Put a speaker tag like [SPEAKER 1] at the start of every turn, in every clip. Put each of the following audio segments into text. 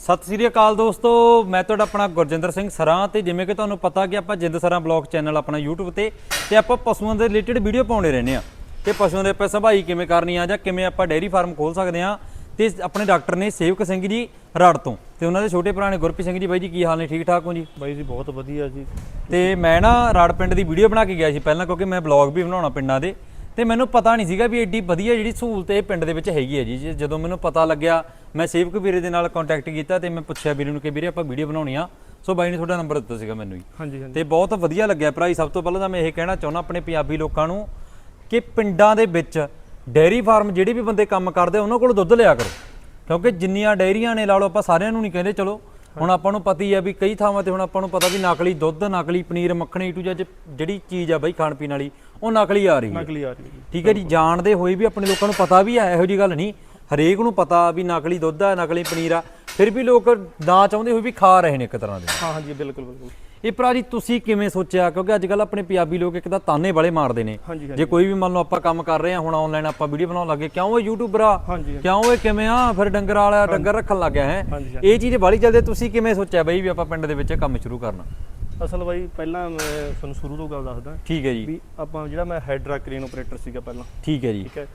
[SPEAKER 1] ਸਤਿ ਸ੍ਰੀ ਅਕਾਲ ਦੋਸਤੋ ਮੈਂ ਤੁਹਾਡਾ ਆਪਣਾ ਗੁਰਜਿੰਦਰ ਸਿੰਘ ਸਰਾਂ ਤੇ ਜਿਵੇਂ ਕਿ ਤੁਹਾਨੂੰ ਪਤਾ ਕਿ ਆਪਾਂ ਜਿੰਦ ਸਰਾਂ ਬਲੌਗ ਚੈਨਲ ਆਪਣਾ YouTube ਤੇ ਤੇ ਆਪਾਂ ਪਸ਼ੂਆਂ ਦੇ ਰਿਲੇਟਡ ਵੀਡੀਓ ਪਾਉਂਦੇ ਰਹਿੰਦੇ ਆ ਤੇ ਪਸ਼ੂਆਂ ਦੇ ਆਪਾਂ ਸੰਭਾਈ ਕਿਵੇਂ ਕਰਨੀ ਆ ਜਾਂ ਕਿਵੇਂ ਆਪਾਂ ਡੇਅਰੀ ਫਾਰਮ ਖੋਲ ਸਕਦੇ ਆ ਤੇ ਆਪਣੇ ਡਾਕਟਰ ਨੇ ਸੇਵਕ ਸਿੰਘ ਜੀ ਰੜ ਤੋਂ ਤੇ ਉਹਨਾਂ ਦੇ ਛੋਟੇ ਭਰਾ ਨੇ ਗੁਰਪ੍ਰੀਤ ਸਿੰਘ ਜੀ। ਬਾਈ ਜੀ ਕੀ ਹਾਲ ਨੇ? ਠੀਕ ਠਾਕ ਹੋ ਜੀ?
[SPEAKER 2] ਬਾਈ ਜੀ ਬਹੁਤ ਵਧੀਆ ਜੀ।
[SPEAKER 1] ਤੇ ਮੈਂ ਨਾ ਰੜ ਪਿੰਡ ਦੀ ਵੀਡੀਓ ਬਣਾ ਕੇ ਗਿਆ ਸੀ ਪਹਿਲਾਂ ਕਿਉਂਕਿ ਮੈਂ ਬਲੌਗ ਵੀ ਬਣਾਉਣਾ ਪਿੰਡਾਂ ਦੇ। ਤੇ ਮੈਨੂੰ ਪਤਾ ਨਹੀਂ ਸੀਗਾ ਵੀ ਐਡੀ ਵਧੀਆ ਜਿਹੜੀ ਸਹੂਲਤ ਇਹ ਪਿੰਡ ਦੇ ਵਿੱਚ ਹੈਗੀ ਹੈ ਜੀ। ਜੇ- ਜਦੋਂ ਮੈਨੂੰ ਪਤਾ ਲੱਗਿਆ ਮੈਂ ਸੇਵਕ ਵੀਰੇ ਦੇ ਨਾਲ ਕੰਟੈਕਟ ਕੀਤਾ ਤੇ ਮੈਂ ਪੁੱਛਿਆ ਵੀਰੇ ਨੂੰ ਕਿ ਵੀਰੇ ਆਪਾਂ ਵੀਡੀਓ ਬਣਾਉਣੀ ਆ। ਸੋ ਬਾਈ ਨੇ ਤੁਹਾਡਾ ਨੰਬਰ ਦਿੱਤਾ ਸੀਗਾ ਮੈਨੂੰ ਜੀ
[SPEAKER 2] ਹਾਂਜੀ ਹਾਂਜੀ।
[SPEAKER 1] ਤੇ ਬਹੁਤ ਵਧੀਆ ਲੱਗਿਆ ਭਰਾ ਜੀ। ਸਭ ਤੋਂ ਪਹਿਲਾਂ ਤਾਂ ਮੈਂ ਇਹ ਕਹਿਣਾ ਚਾਹੁੰਦਾ ਆਪਣੇ ਪੰਜਾਬੀ ਲੋਕਾਂ ਨੂੰ ਕਿ ਪਿੰਡਾਂ ਦੇ ਵਿੱਚ ਡੇਅਰੀ ਫਾਰਮ ਜਿਹੜੇ ਵੀ ਬੰਦੇ ਕੰਮ ਕਰਦੇ ਆ, ਉਹਨਾਂ ਕੋਲ ਦੁੱਧ ਲਿਆ ਕਰੋ। ਕਿਉਂਕਿ ਜਿੰਨੀਆਂ ਡੇਅਰੀਆਂ ਨੇ ਲਾ ਲਓ ਆਪਾਂ ਸਾਰਿਆਂ ਨੂੰ ਨਹੀਂ ਕਹਿੰਦੇ ਚਲੋ ਹੁਣ ਆਪਾਂ ਨੂੰ ਪਤਾ ਹੀ ਆ ਵੀ ਕਈ ਥਾਵਾਂ ਤੇ ਹੁਣ ਆਪਾਂ ਨੂੰ ਪਤਾ ਵੀ ਨਕਲੀ ਦੁੱਧ ਨਕਲੀ ਪਨੀਰ ਮੱਖਣੀ ਟੂ ਜਾਂ ਜਿਹੜੀ ਚੀਜ਼ ਆ ਬਈ ਖਾਣ ਪੀਣ ਵਾਲੀ ਉਹ ਨਕਲੀ ਆ ਰਹੀ ਹੈ।
[SPEAKER 2] ਨਕਲੀ ਆ ਰਹੀ ਹੈ
[SPEAKER 1] ਠੀਕ ਹੈ ਜੀ ਜਾਣਦੇ ਹੋਏ ਵੀ ਆਪਣੇ ਲੋਕਾਂ ਨੂੰ ਪਤਾ ਵੀ ਹੈ ਇਹੋ ਜੀ ਗੱਲ ਨਹੀਂ। ਹਰੇਕ ਨੂੰ ਪਤਾ ਵੀ ਨਕਲੀ ਦੁੱਧ ਆ ਨਕਲੀ ਪਨੀਰ ਆ। ਫਿਰ ਵੀ ਲੋਕ ਨਾ ਚਾਹੁੰਦੇ ਹੋਏ ਵੀ ਖਾ ਰਹੇ ਨੇ ਇੱਕ ਤਰ੍ਹਾਂ ਦੇ।
[SPEAKER 2] ਹਾਂ ਹਾਂਜੀ ਬਿਲਕੁਲ ਬਿਲਕੁਲ।
[SPEAKER 1] ਇਹ ਭਰਾ ਜੀ ਤੁਸੀਂ ਕਿਵੇਂ ਸੋਚਿਆ? ਕਿਉਂਕਿ ਅੱਜ ਕੱਲ ਆਪਣੇ ਪੰਜਾਬੀ ਲੋਕ ਇੱਕ ਤਾਂ ਤਾਨੇ ਵਾਲੇ ਮਾਰਦੇ ਨੇ। ਜੇ ਕੋਈ ਵੀ ਮੰਨ ਲਓ ਆਪਾਂ ਕੰਮ ਕਰ ਰਹੇ ਹਾਂ ਹੁਣ ਆਨਲਾਈਨ ਆਪਾਂ ਵੀਡੀਓ ਬਣਾਉਣ ਲੱਗੇ ਕਿਉਂ ਇਹ ਯੂਟਿਊਬਰ ਆ ਕਿਉਂ ਇਹ ਕਿਵੇਂ ਆ? ਫਿਰ ਡੰਗਰ ਵਾਲਾ ਡੰਗਰ ਰੱਖਣ ਲੱਗ ਗਿਆ ਹੈ। ਇਹ ਚੀਜ਼ ਬਾਲੀ ਚੱਲਦੇ ਤੁਸੀਂ ਕਿਵੇਂ ਸੋਚਿਆ ਬਈ ਵੀ ਆਪਾਂ ਪਿੰਡ ਦੇ ਵਿੱਚ ਕੰਮ ਸ਼ੁਰੂ ਕਰਨਾ?
[SPEAKER 2] ਅਸਲ ਬਾਈ ਪਹਿਲਾਂ ਮੈਂ ਤੁਹਾਨੂੰ ਸ਼ੁਰੂ ਤੋਂ ਗੱਲ ਦੱਸਦਾ।
[SPEAKER 1] ਠੀਕ ਹੈ ਜੀ।
[SPEAKER 2] ਵੀ ਆਪਾਂ ਜਿਹੜਾ ਮੈਂ ਹੈਡਰਾ ਕ੍ਰੇਨ ਆਪਰੇਟਰ ਸੀਗਾ ਪਹਿਲਾਂ।
[SPEAKER 1] ਠੀਕ ਹੈ ਜੀ।
[SPEAKER 2] ਠੀਕ ਹੈ।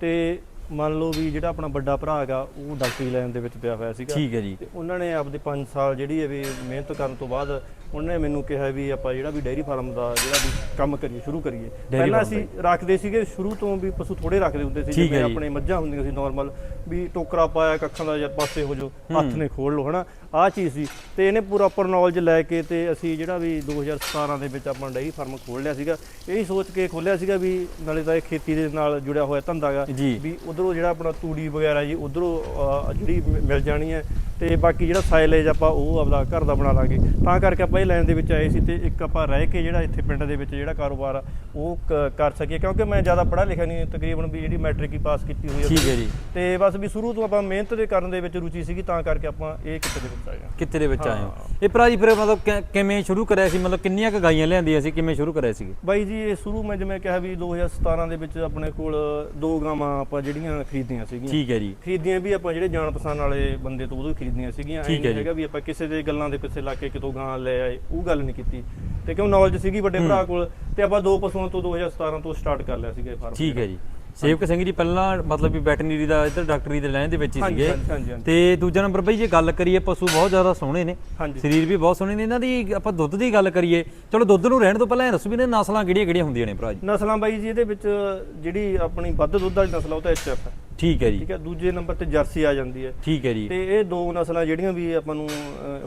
[SPEAKER 2] ਤੇ ਮੰਨ ਲਓ ਵੀ ਜਿਹੜਾ ਆਪਣਾ ਵੱਡਾ ਭਰਾ ਹੈਗਾ ਉਹ ਡਾਕਟਰੀ ਲਾਈਨ ਦੇ ਵਿੱਚ ਪਿਆ ਹੋਇਆ ਸੀਗਾ।
[SPEAKER 1] ਠੀਕ ਹੈ ਜੀ।
[SPEAKER 2] ਤੇ ਉਹਨਾਂ ਨੇ ਆਪਦੇ 5 ਸਾਲ ਜਿਹੜੀ ਹੈ ਵੀ ਮਿਹਨਤ ਕਰਨ ਤੋਂ ਬਾਅਦ ਉਹਨਾਂ ਨੇ ਮੈਨੂੰ ਕਿਹਾ ਵੀ ਆਪਾਂ ਜਿਹੜਾ ਵੀ ਡੇਅਰੀ ਫਾਰਮ ਦਾ ਜਿਹੜਾ ਵੀ ਕੰਮ ਕਰੀਏ ਸ਼ੁਰੂ ਕਰੀਏ। ਪਹਿਲਾਂ ਅਸੀਂ ਰੱਖਦੇ ਸੀਗੇ ਸ਼ੁਰੂ ਤੋਂ ਵੀ ਪਸ਼ੂ ਥੋੜੇ ਰੱਖਦੇ ਹੁੰਦੇ ਸੀ ਜਿਵੇਂ। ਆਪਣੇ ਮੱਝਾਂ ਹੁੰਦੀਆਂ ਸੀ ਨਾਰਮਲ ਵੀ ਟੋਕਰਾ ਪਾਇਆ ਕੱਖਾਂ ਦਾ ਜਾਂ ਪਾਸੇ ਹੋ ਜੋ ਹੱਥ ਨੇ ਖੋਲ ਲਓ ਹਨਾ? ਆਹ ਚੀਜ਼ ਸੀ ਤੇ ਇਹਨੇ ਪੂਰਾ ਉੱਪਰ ਨੌਲੇਜ ਲੈ ਕੇ ਤੇ ਅਸੀਂ ਜਿਹੜਾ ਵੀ 2017 ਦੇ ਵਿੱਚ ਆਪਣਾ ਡੇਅਰੀ ਫਾਰਮ ਖੋਲ ਲਿਆ ਸੀਗਾ ਇਹੀ ਸੋਚ ਕੇ ਖੋਲਿਆ ਸੀਗਾ ਵੀ ਨਾਲੇ ਤਾਂ ਇਹ ਖੇਤੀ ਦੇ ਨਾਲ ਜੁੜਿਆ ਹੋਇਆ ਧੰਦਾ ਹੈਗਾ
[SPEAKER 1] ਜੀ।
[SPEAKER 2] ਵੀ ਉਧਰੋਂ ਜਿਹੜਾ ਆਪਣਾ ਤੂੜੀ ਵਗੈਰਾ ਜੀ ਉਧਰੋਂ ਜਿਹੜੀ ਮਿਲ ਜਾਣੀ ਹੈ ਤੇ ਬਾਕੀ ਜਿਹੜਾ ਸਾਈਲੇਜ ਆਪਾਂ ਉਹ ਆਪਦਾ ਘਰ ਦਾ ਬਣਾ ਲਾਂਗੇ। ਤਾਂ ਕਰਕੇ ਆਪਾਂ ਇਹ ਲਾਈਨ ਦੇ ਵਿੱਚ ਆਏ ਸੀ ਤੇ ਇੱਕ ਆਪਾਂ ਰਹਿ ਕੇ ਜਿਹੜਾ ਇੱਥੇ ਪਿੰਡ ਦੇ ਵਿੱਚ ਜਿਹੜਾ ਕਾਰੋਬਾਰ ਆ ਉਹ ਕਰ ਸਕੀਏ। ਕਿਉਂਕਿ ਮੈਂ ਜ਼ਿਆਦਾ ਪੜ੍ਹਾ ਲਿਖਿਆ ਨਹੀਂ ਤਕਰੀਬਨ ਵੀ ਜਿਹੜੀ ਮੈਟ੍ਰਿਕ ਹੀ ਪਾਸ ਕੀਤੀ ਹੋਈ ਹੈ
[SPEAKER 1] ਠੀਕ ਹੈ ਜੀ।
[SPEAKER 2] ਤੇ ਬਸ ਵੀ ਸ਼ੁਰੂ ਤੋਂ ਆਪਾਂ ਮਿਹਨਤ ਦੇ ਕਰਨ ਦੇ ਵਿੱਚ ਰੁਚੀ ਸੀਗੀ ਤਾਂ ਕਰਕੇ ਆਪਾਂ ਇਹ ਕਿੱਤੇ ਦੇ ਆਏ ਹਾਂ
[SPEAKER 1] ਕਿੱਥੇ ਦੇ ਵਿੱਚ ਆਏ ਹੋ? ਇਹ ਭਰਾ ਜੀ ਫਿਰ ਮਤਲਬ ਕਿ- ਕਿਵੇਂ ਸ਼ੁਰੂ ਕਰਿਆ ਸੀ? ਮਤਲਬ ਕਿੰਨੀਆਂ ਕ ਗਾਈਆਂ ਲਿਆਂਦੀਆਂ ਸੀ? ਕਿਵੇਂ ਸ਼ੁਰੂ ਕਰਿਆ ਸੀ?
[SPEAKER 2] ਬਾਈ ਜੀ ਇਹ ਸ਼ੁਰੂ ਮੈਂ ਜਿਵੇਂ ਕਿਹਾ ਵੀ 2017 ਦੇ ਵਿੱਚ ਆਪਣੇ ਕੋਲ ਦੋ ਗਾਵਾਂ ਆਪਾਂ ਜਿਹੜੀਆਂ ਖਰੀਦੀਆਂ ਸੀਗੀਆਂ।
[SPEAKER 1] ਠੀਕ ਹੈ ਜੀ।
[SPEAKER 2] ਖਰੀਦੀਆਂ ਵੀ ਆਪਾਂ ਜਿਹੜੇ ਜਾਣ ਪਛਾਣ ਵਾਲੇ ਬੰਦੇ ਤੋਂ ਉਦੋਂ ਹੀ ਖਰੀਦੀਆਂ ਸੀਗੀਆਂ।
[SPEAKER 1] ਠੀਕ
[SPEAKER 2] ਐਂ
[SPEAKER 1] ਹੈ
[SPEAKER 2] ਨਹੀਂ
[SPEAKER 1] ਜੀ।
[SPEAKER 2] ਹੈਗਾ ਵੀ ਆਪਾਂ ਕਿਸੇ ਦੇ ਗੱਲਾਂ ਦੇ ਪਿੱਛੇ ਲਾ ਕੇ ਕਿਤੋਂ ਗਾਂ ਲੈ ਆਏ ਉਹ ਗੱਲ ਨਹੀਂ ਕੀਤੀ। ਤੇ ਕਿਉਂ ਨੌਲੇਜ ਸੀਗੀ ਵੱਡੇ ਭਰਾ ਕੋਲ ਤੇ ਆਪਾਂ ਦੋ ਪਸ਼ੂਆਂ ਤੋਂ 2017 ਤੋਂ ਸਟਾਰਟ ਕਰ ਲਿਆ ਸੀਗਾ ਇਹ ਫਾਰਮ
[SPEAKER 1] ਠੀਕ ਹੈ ਜੀ। ਸੇਵਕ ਸਿੰਘ ਜੀ ਪਹਿਲਾਂ ਮਤਲਬ ਵੀ ਵੈਟਰਨਰੀ ਦਾ ਇੱਧਰ ਡਾਕਟਰੀ ਦੇ ਲਾਈਨ ਦੇ ਵਿੱਚ ਹੀ ਸੀਗੇ। ਤੇ ਦੂਜਾ ਨੰਬਰ ਬਈ ਜੇ ਗੱਲ ਕਰੀਏ ਪਸ਼ੂ ਬਹੁਤ ਜ਼ਿਆਦਾ ਸੋਹਣੇ ਨੇ। ਸਰੀਰ ਵੀ ਬਹੁਤ ਸੋਹਣੇ ਨੇ। ਇਹਨਾਂ ਦੀ ਆਪਾਂ ਦੁੱਧ ਦੀ ਗੱਲ ਕਰੀਏ ਚਲੋ ਦੁੱਧ ਨੂੰ ਰਹਿਣ ਤੋਂ ਪਹਿਲਾਂ ਇਹ ਦੱਸੋ ਵੀ ਇਹਨਾਂ ਨਸਲਾਂ ਕਿਹੜੀਆਂ ਕਿਹੜੀਆਂ ਹੁੰਦੀਆਂ ਨੇ ਭਰਾ ਜੀ?
[SPEAKER 2] ਨਸਲਾਂ ਬਾਈ ਜੀ ਇਹਦੇ ਵਿੱਚ ਜਿਹੜੀ ਆਪਣੀ ਵੱਧ ਦੁੱਧ ਵਾਲੀ ਨਸਲ ਆ ਉਹ ਤਾਂ ਐਚਐਫ ਹੈ
[SPEAKER 1] ਠੀਕ ਹੈ ਜੀ।
[SPEAKER 2] ਠੀਕ ਹੈ ਦੂਜੇ ਨੰਬਰ ਤੇ ਜਰਸੀ ਆ ਜਾਂਦੀ ਹੈ।
[SPEAKER 1] ਠੀਕ ਹੈ ਜੀ।
[SPEAKER 2] ਤੇ ਇਹ ਦੋ ਨਸਲਾਂ ਜਿਹੜੀਆਂ ਵੀ ਆਪਾਂ ਨੂੰ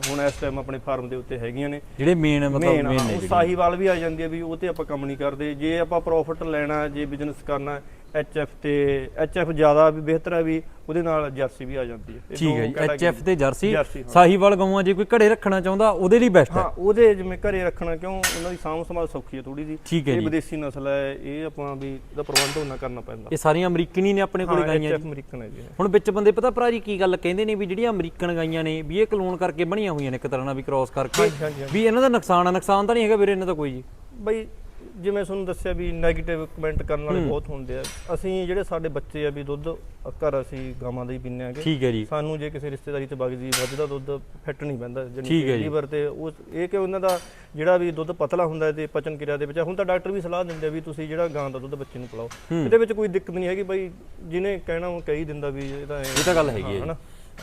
[SPEAKER 2] ਹੁਣ ਇਸ ਟਾਈਮ ਆਪਣੇ ਫਾਰਮ ਦੇ ਉੱਤੇ ਹੈਗੀਆਂ ਨੇ।
[SPEAKER 1] ਜਿਹੜੇ ਮੇਨ ਮਤਲਬ
[SPEAKER 2] ਮੇਨ
[SPEAKER 1] ਨੇ।
[SPEAKER 2] ਸਾਹੀਵਾਲ ਵੀ ਆ ਜਾਂਦੀ ਹੈ ਵੀ ਉਹ ਤੇ ਆਪਾਂ ਕੰਮ ਨਹੀਂ ਕਰਦੇ। ਜੇ ਆਪਾਂ ਪ੍ਰੋਫਿਟ ਲੈਣਾ ਜੇ ਬਿਜ਼ਨਸ ਕਰਨਾ ਐਚਐਫ ਤੇ ਐਚਐਫ ਜ਼ਿਆਦਾ ਵੀ ਬਿਹਤਰ ਹੈ ਵੀ ਉਹਦੇ ਨਾਲ ਜਰਸੀ ਵੀ ਆ ਜਾਂਦੀ ਹੈ
[SPEAKER 1] ਠੀਕ ਹੈ ਜੀ ਐਚਐਫ ਤੇ ਜਰਸੀ। ਸਾਹੀਵਾਲ ਗਊਆਂ ਜੇ ਕੋਈ ਘੜੇ ਰੱਖਣਾ ਚਾਹੁੰਦਾ ਉਹਦੇ ਲਈ ਬੈਸਟ ਹੈ
[SPEAKER 2] ਹਾਂ ਉਹਦੇ ਜਿਵੇਂ ਘਰੇ ਰੱਖਣਾ ਕਿਉਂ ਉਹਨਾਂ ਦੀ ਸਾਂਭ ਸੰਭਾਲ ਸੌਖੀ ਹੈ ਥੋੜੀ ਜੀ ਇਹ। ਵਿਦੇਸ਼ੀ ਨਸਲ ਹੈ ਇਹ ਆਪਾਂ ਵੀ ਇਹਦਾ ਪ੍ਰਬੰਧ ਉਹਨਾਂ ਕਰਨਾ ਪੈਂਦਾ
[SPEAKER 1] ਇਹ ਸਾਰੀਆਂ ਅਮਰੀਕਨੀ ਨੇ ਆਪਣੇ ਕੋਲ ਗਾਈਆਂ ਜੀ
[SPEAKER 2] ਅਮਰੀਕਨ ਹੈ ਜੀ।
[SPEAKER 1] ਹੁਣ ਵਿੱਚ ਬੰਦੇ ਪਤਾ ਭਰਾ ਜੀ ਕੀ ਗੱਲ ਕਹਿੰਦੇ ਨੇ ਵੀ ਜਿਹੜੀਆਂ ਅਮਰੀਕਨ ਗਾਈਆਂ ਨੇ ਵੀ ਇਹ ਕਲੋਨ ਕਰਕੇ ਬਣੀਆਂ ਹੋਈਆਂ ਨੇ ਇੱਕ ਤਰ੍ਹਾਂ ਨਾਲ ਵੀ ਕ੍ਰਾਸ ਕਰਕੇ। ਵੀ ਇਹਨਾਂ ਦਾ ਨੁਕਸਾਨ ਆ ਨੁਕਸਾਨ ਤਾਂ ਨਹੀਂ ਹੈਗਾ ਵੀਰੇ ਇਹਨਾਂ ਦਾ ਕੋਈ ਜੀ
[SPEAKER 2] ਬਈ ਜਿਵੇਂ ਤੁਹਾਨੂੰ ਦੱਸਿਆ ਵੀ 네ਗੇਟਿਵ ਕਮੈਂਟ ਕਰਨ ਵਾਲੇ ਬਹੁਤ ਹੁੰਦੇ ਆ। ਅਸੀਂ ਜਿਹੜੇ ਸਾਡੇ ਬੱਚੇ ਆ ਵੀ ਦੁੱਧ ਘਰ ਅਸੀਂ ਗਾਵਾਂ ਦਾ ਹੀ ਪੀਂਦੇ ਆਂਗੇ।
[SPEAKER 1] ਠੀਕ ਹੈ ਜੀ।
[SPEAKER 2] ਸਾਨੂੰ ਜੇ ਕਿਸੇ ਰਿਸ਼ਤੇਦਾਰੀ ਤੇ ਵਗ ਜੀ ਮੱਝ ਦਾ ਦੁੱਧ ਫਿੱਟ ਨਹੀਂ ਪੈਂਦਾ
[SPEAKER 1] ਠੀਕ ਹੈ ਜੀ।
[SPEAKER 2] ਲੀਵਰ ਤੇ ਉਹ ਇਹ ਕਿ ਉਹਨਾਂ ਦਾ ਜਿਹੜਾ ਵੀ ਦੁੱਧ ਪਤਲਾ ਹੁੰਦਾ ਤੇ ਪਚਨ ਕਿਰਿਆ ਦੇ ਵਿੱਚ ਹੁਣ ਤਾਂ ਡਾਕਟਰ ਵੀ ਸਲਾਹ ਦਿੰਦੇ ਆ ਵੀ ਤੁਸੀਂ ਜਿਹੜਾ ਗਾਂ ਦਾ ਦੁੱਧ ਬੱਚੇ ਨੂੰ ਪਿਲਾਓ। ਇਹਦੇ ਵਿੱਚ ਕੋਈ ਦਿੱਕਤ ਨਹੀਂ ਹੈਗੀ ਬਈ ਜਿਹਨੇ ਕਹਿਣਾ ਉਹ ਕਹੀ ਦਿੰਦਾ ਵੀ ਇਹ ਤਾਂ
[SPEAKER 1] ਇਹ ਤਾਂ ਗੱਲ ਹੈਗੀ ਹੈ
[SPEAKER 2] ਹਨਾ।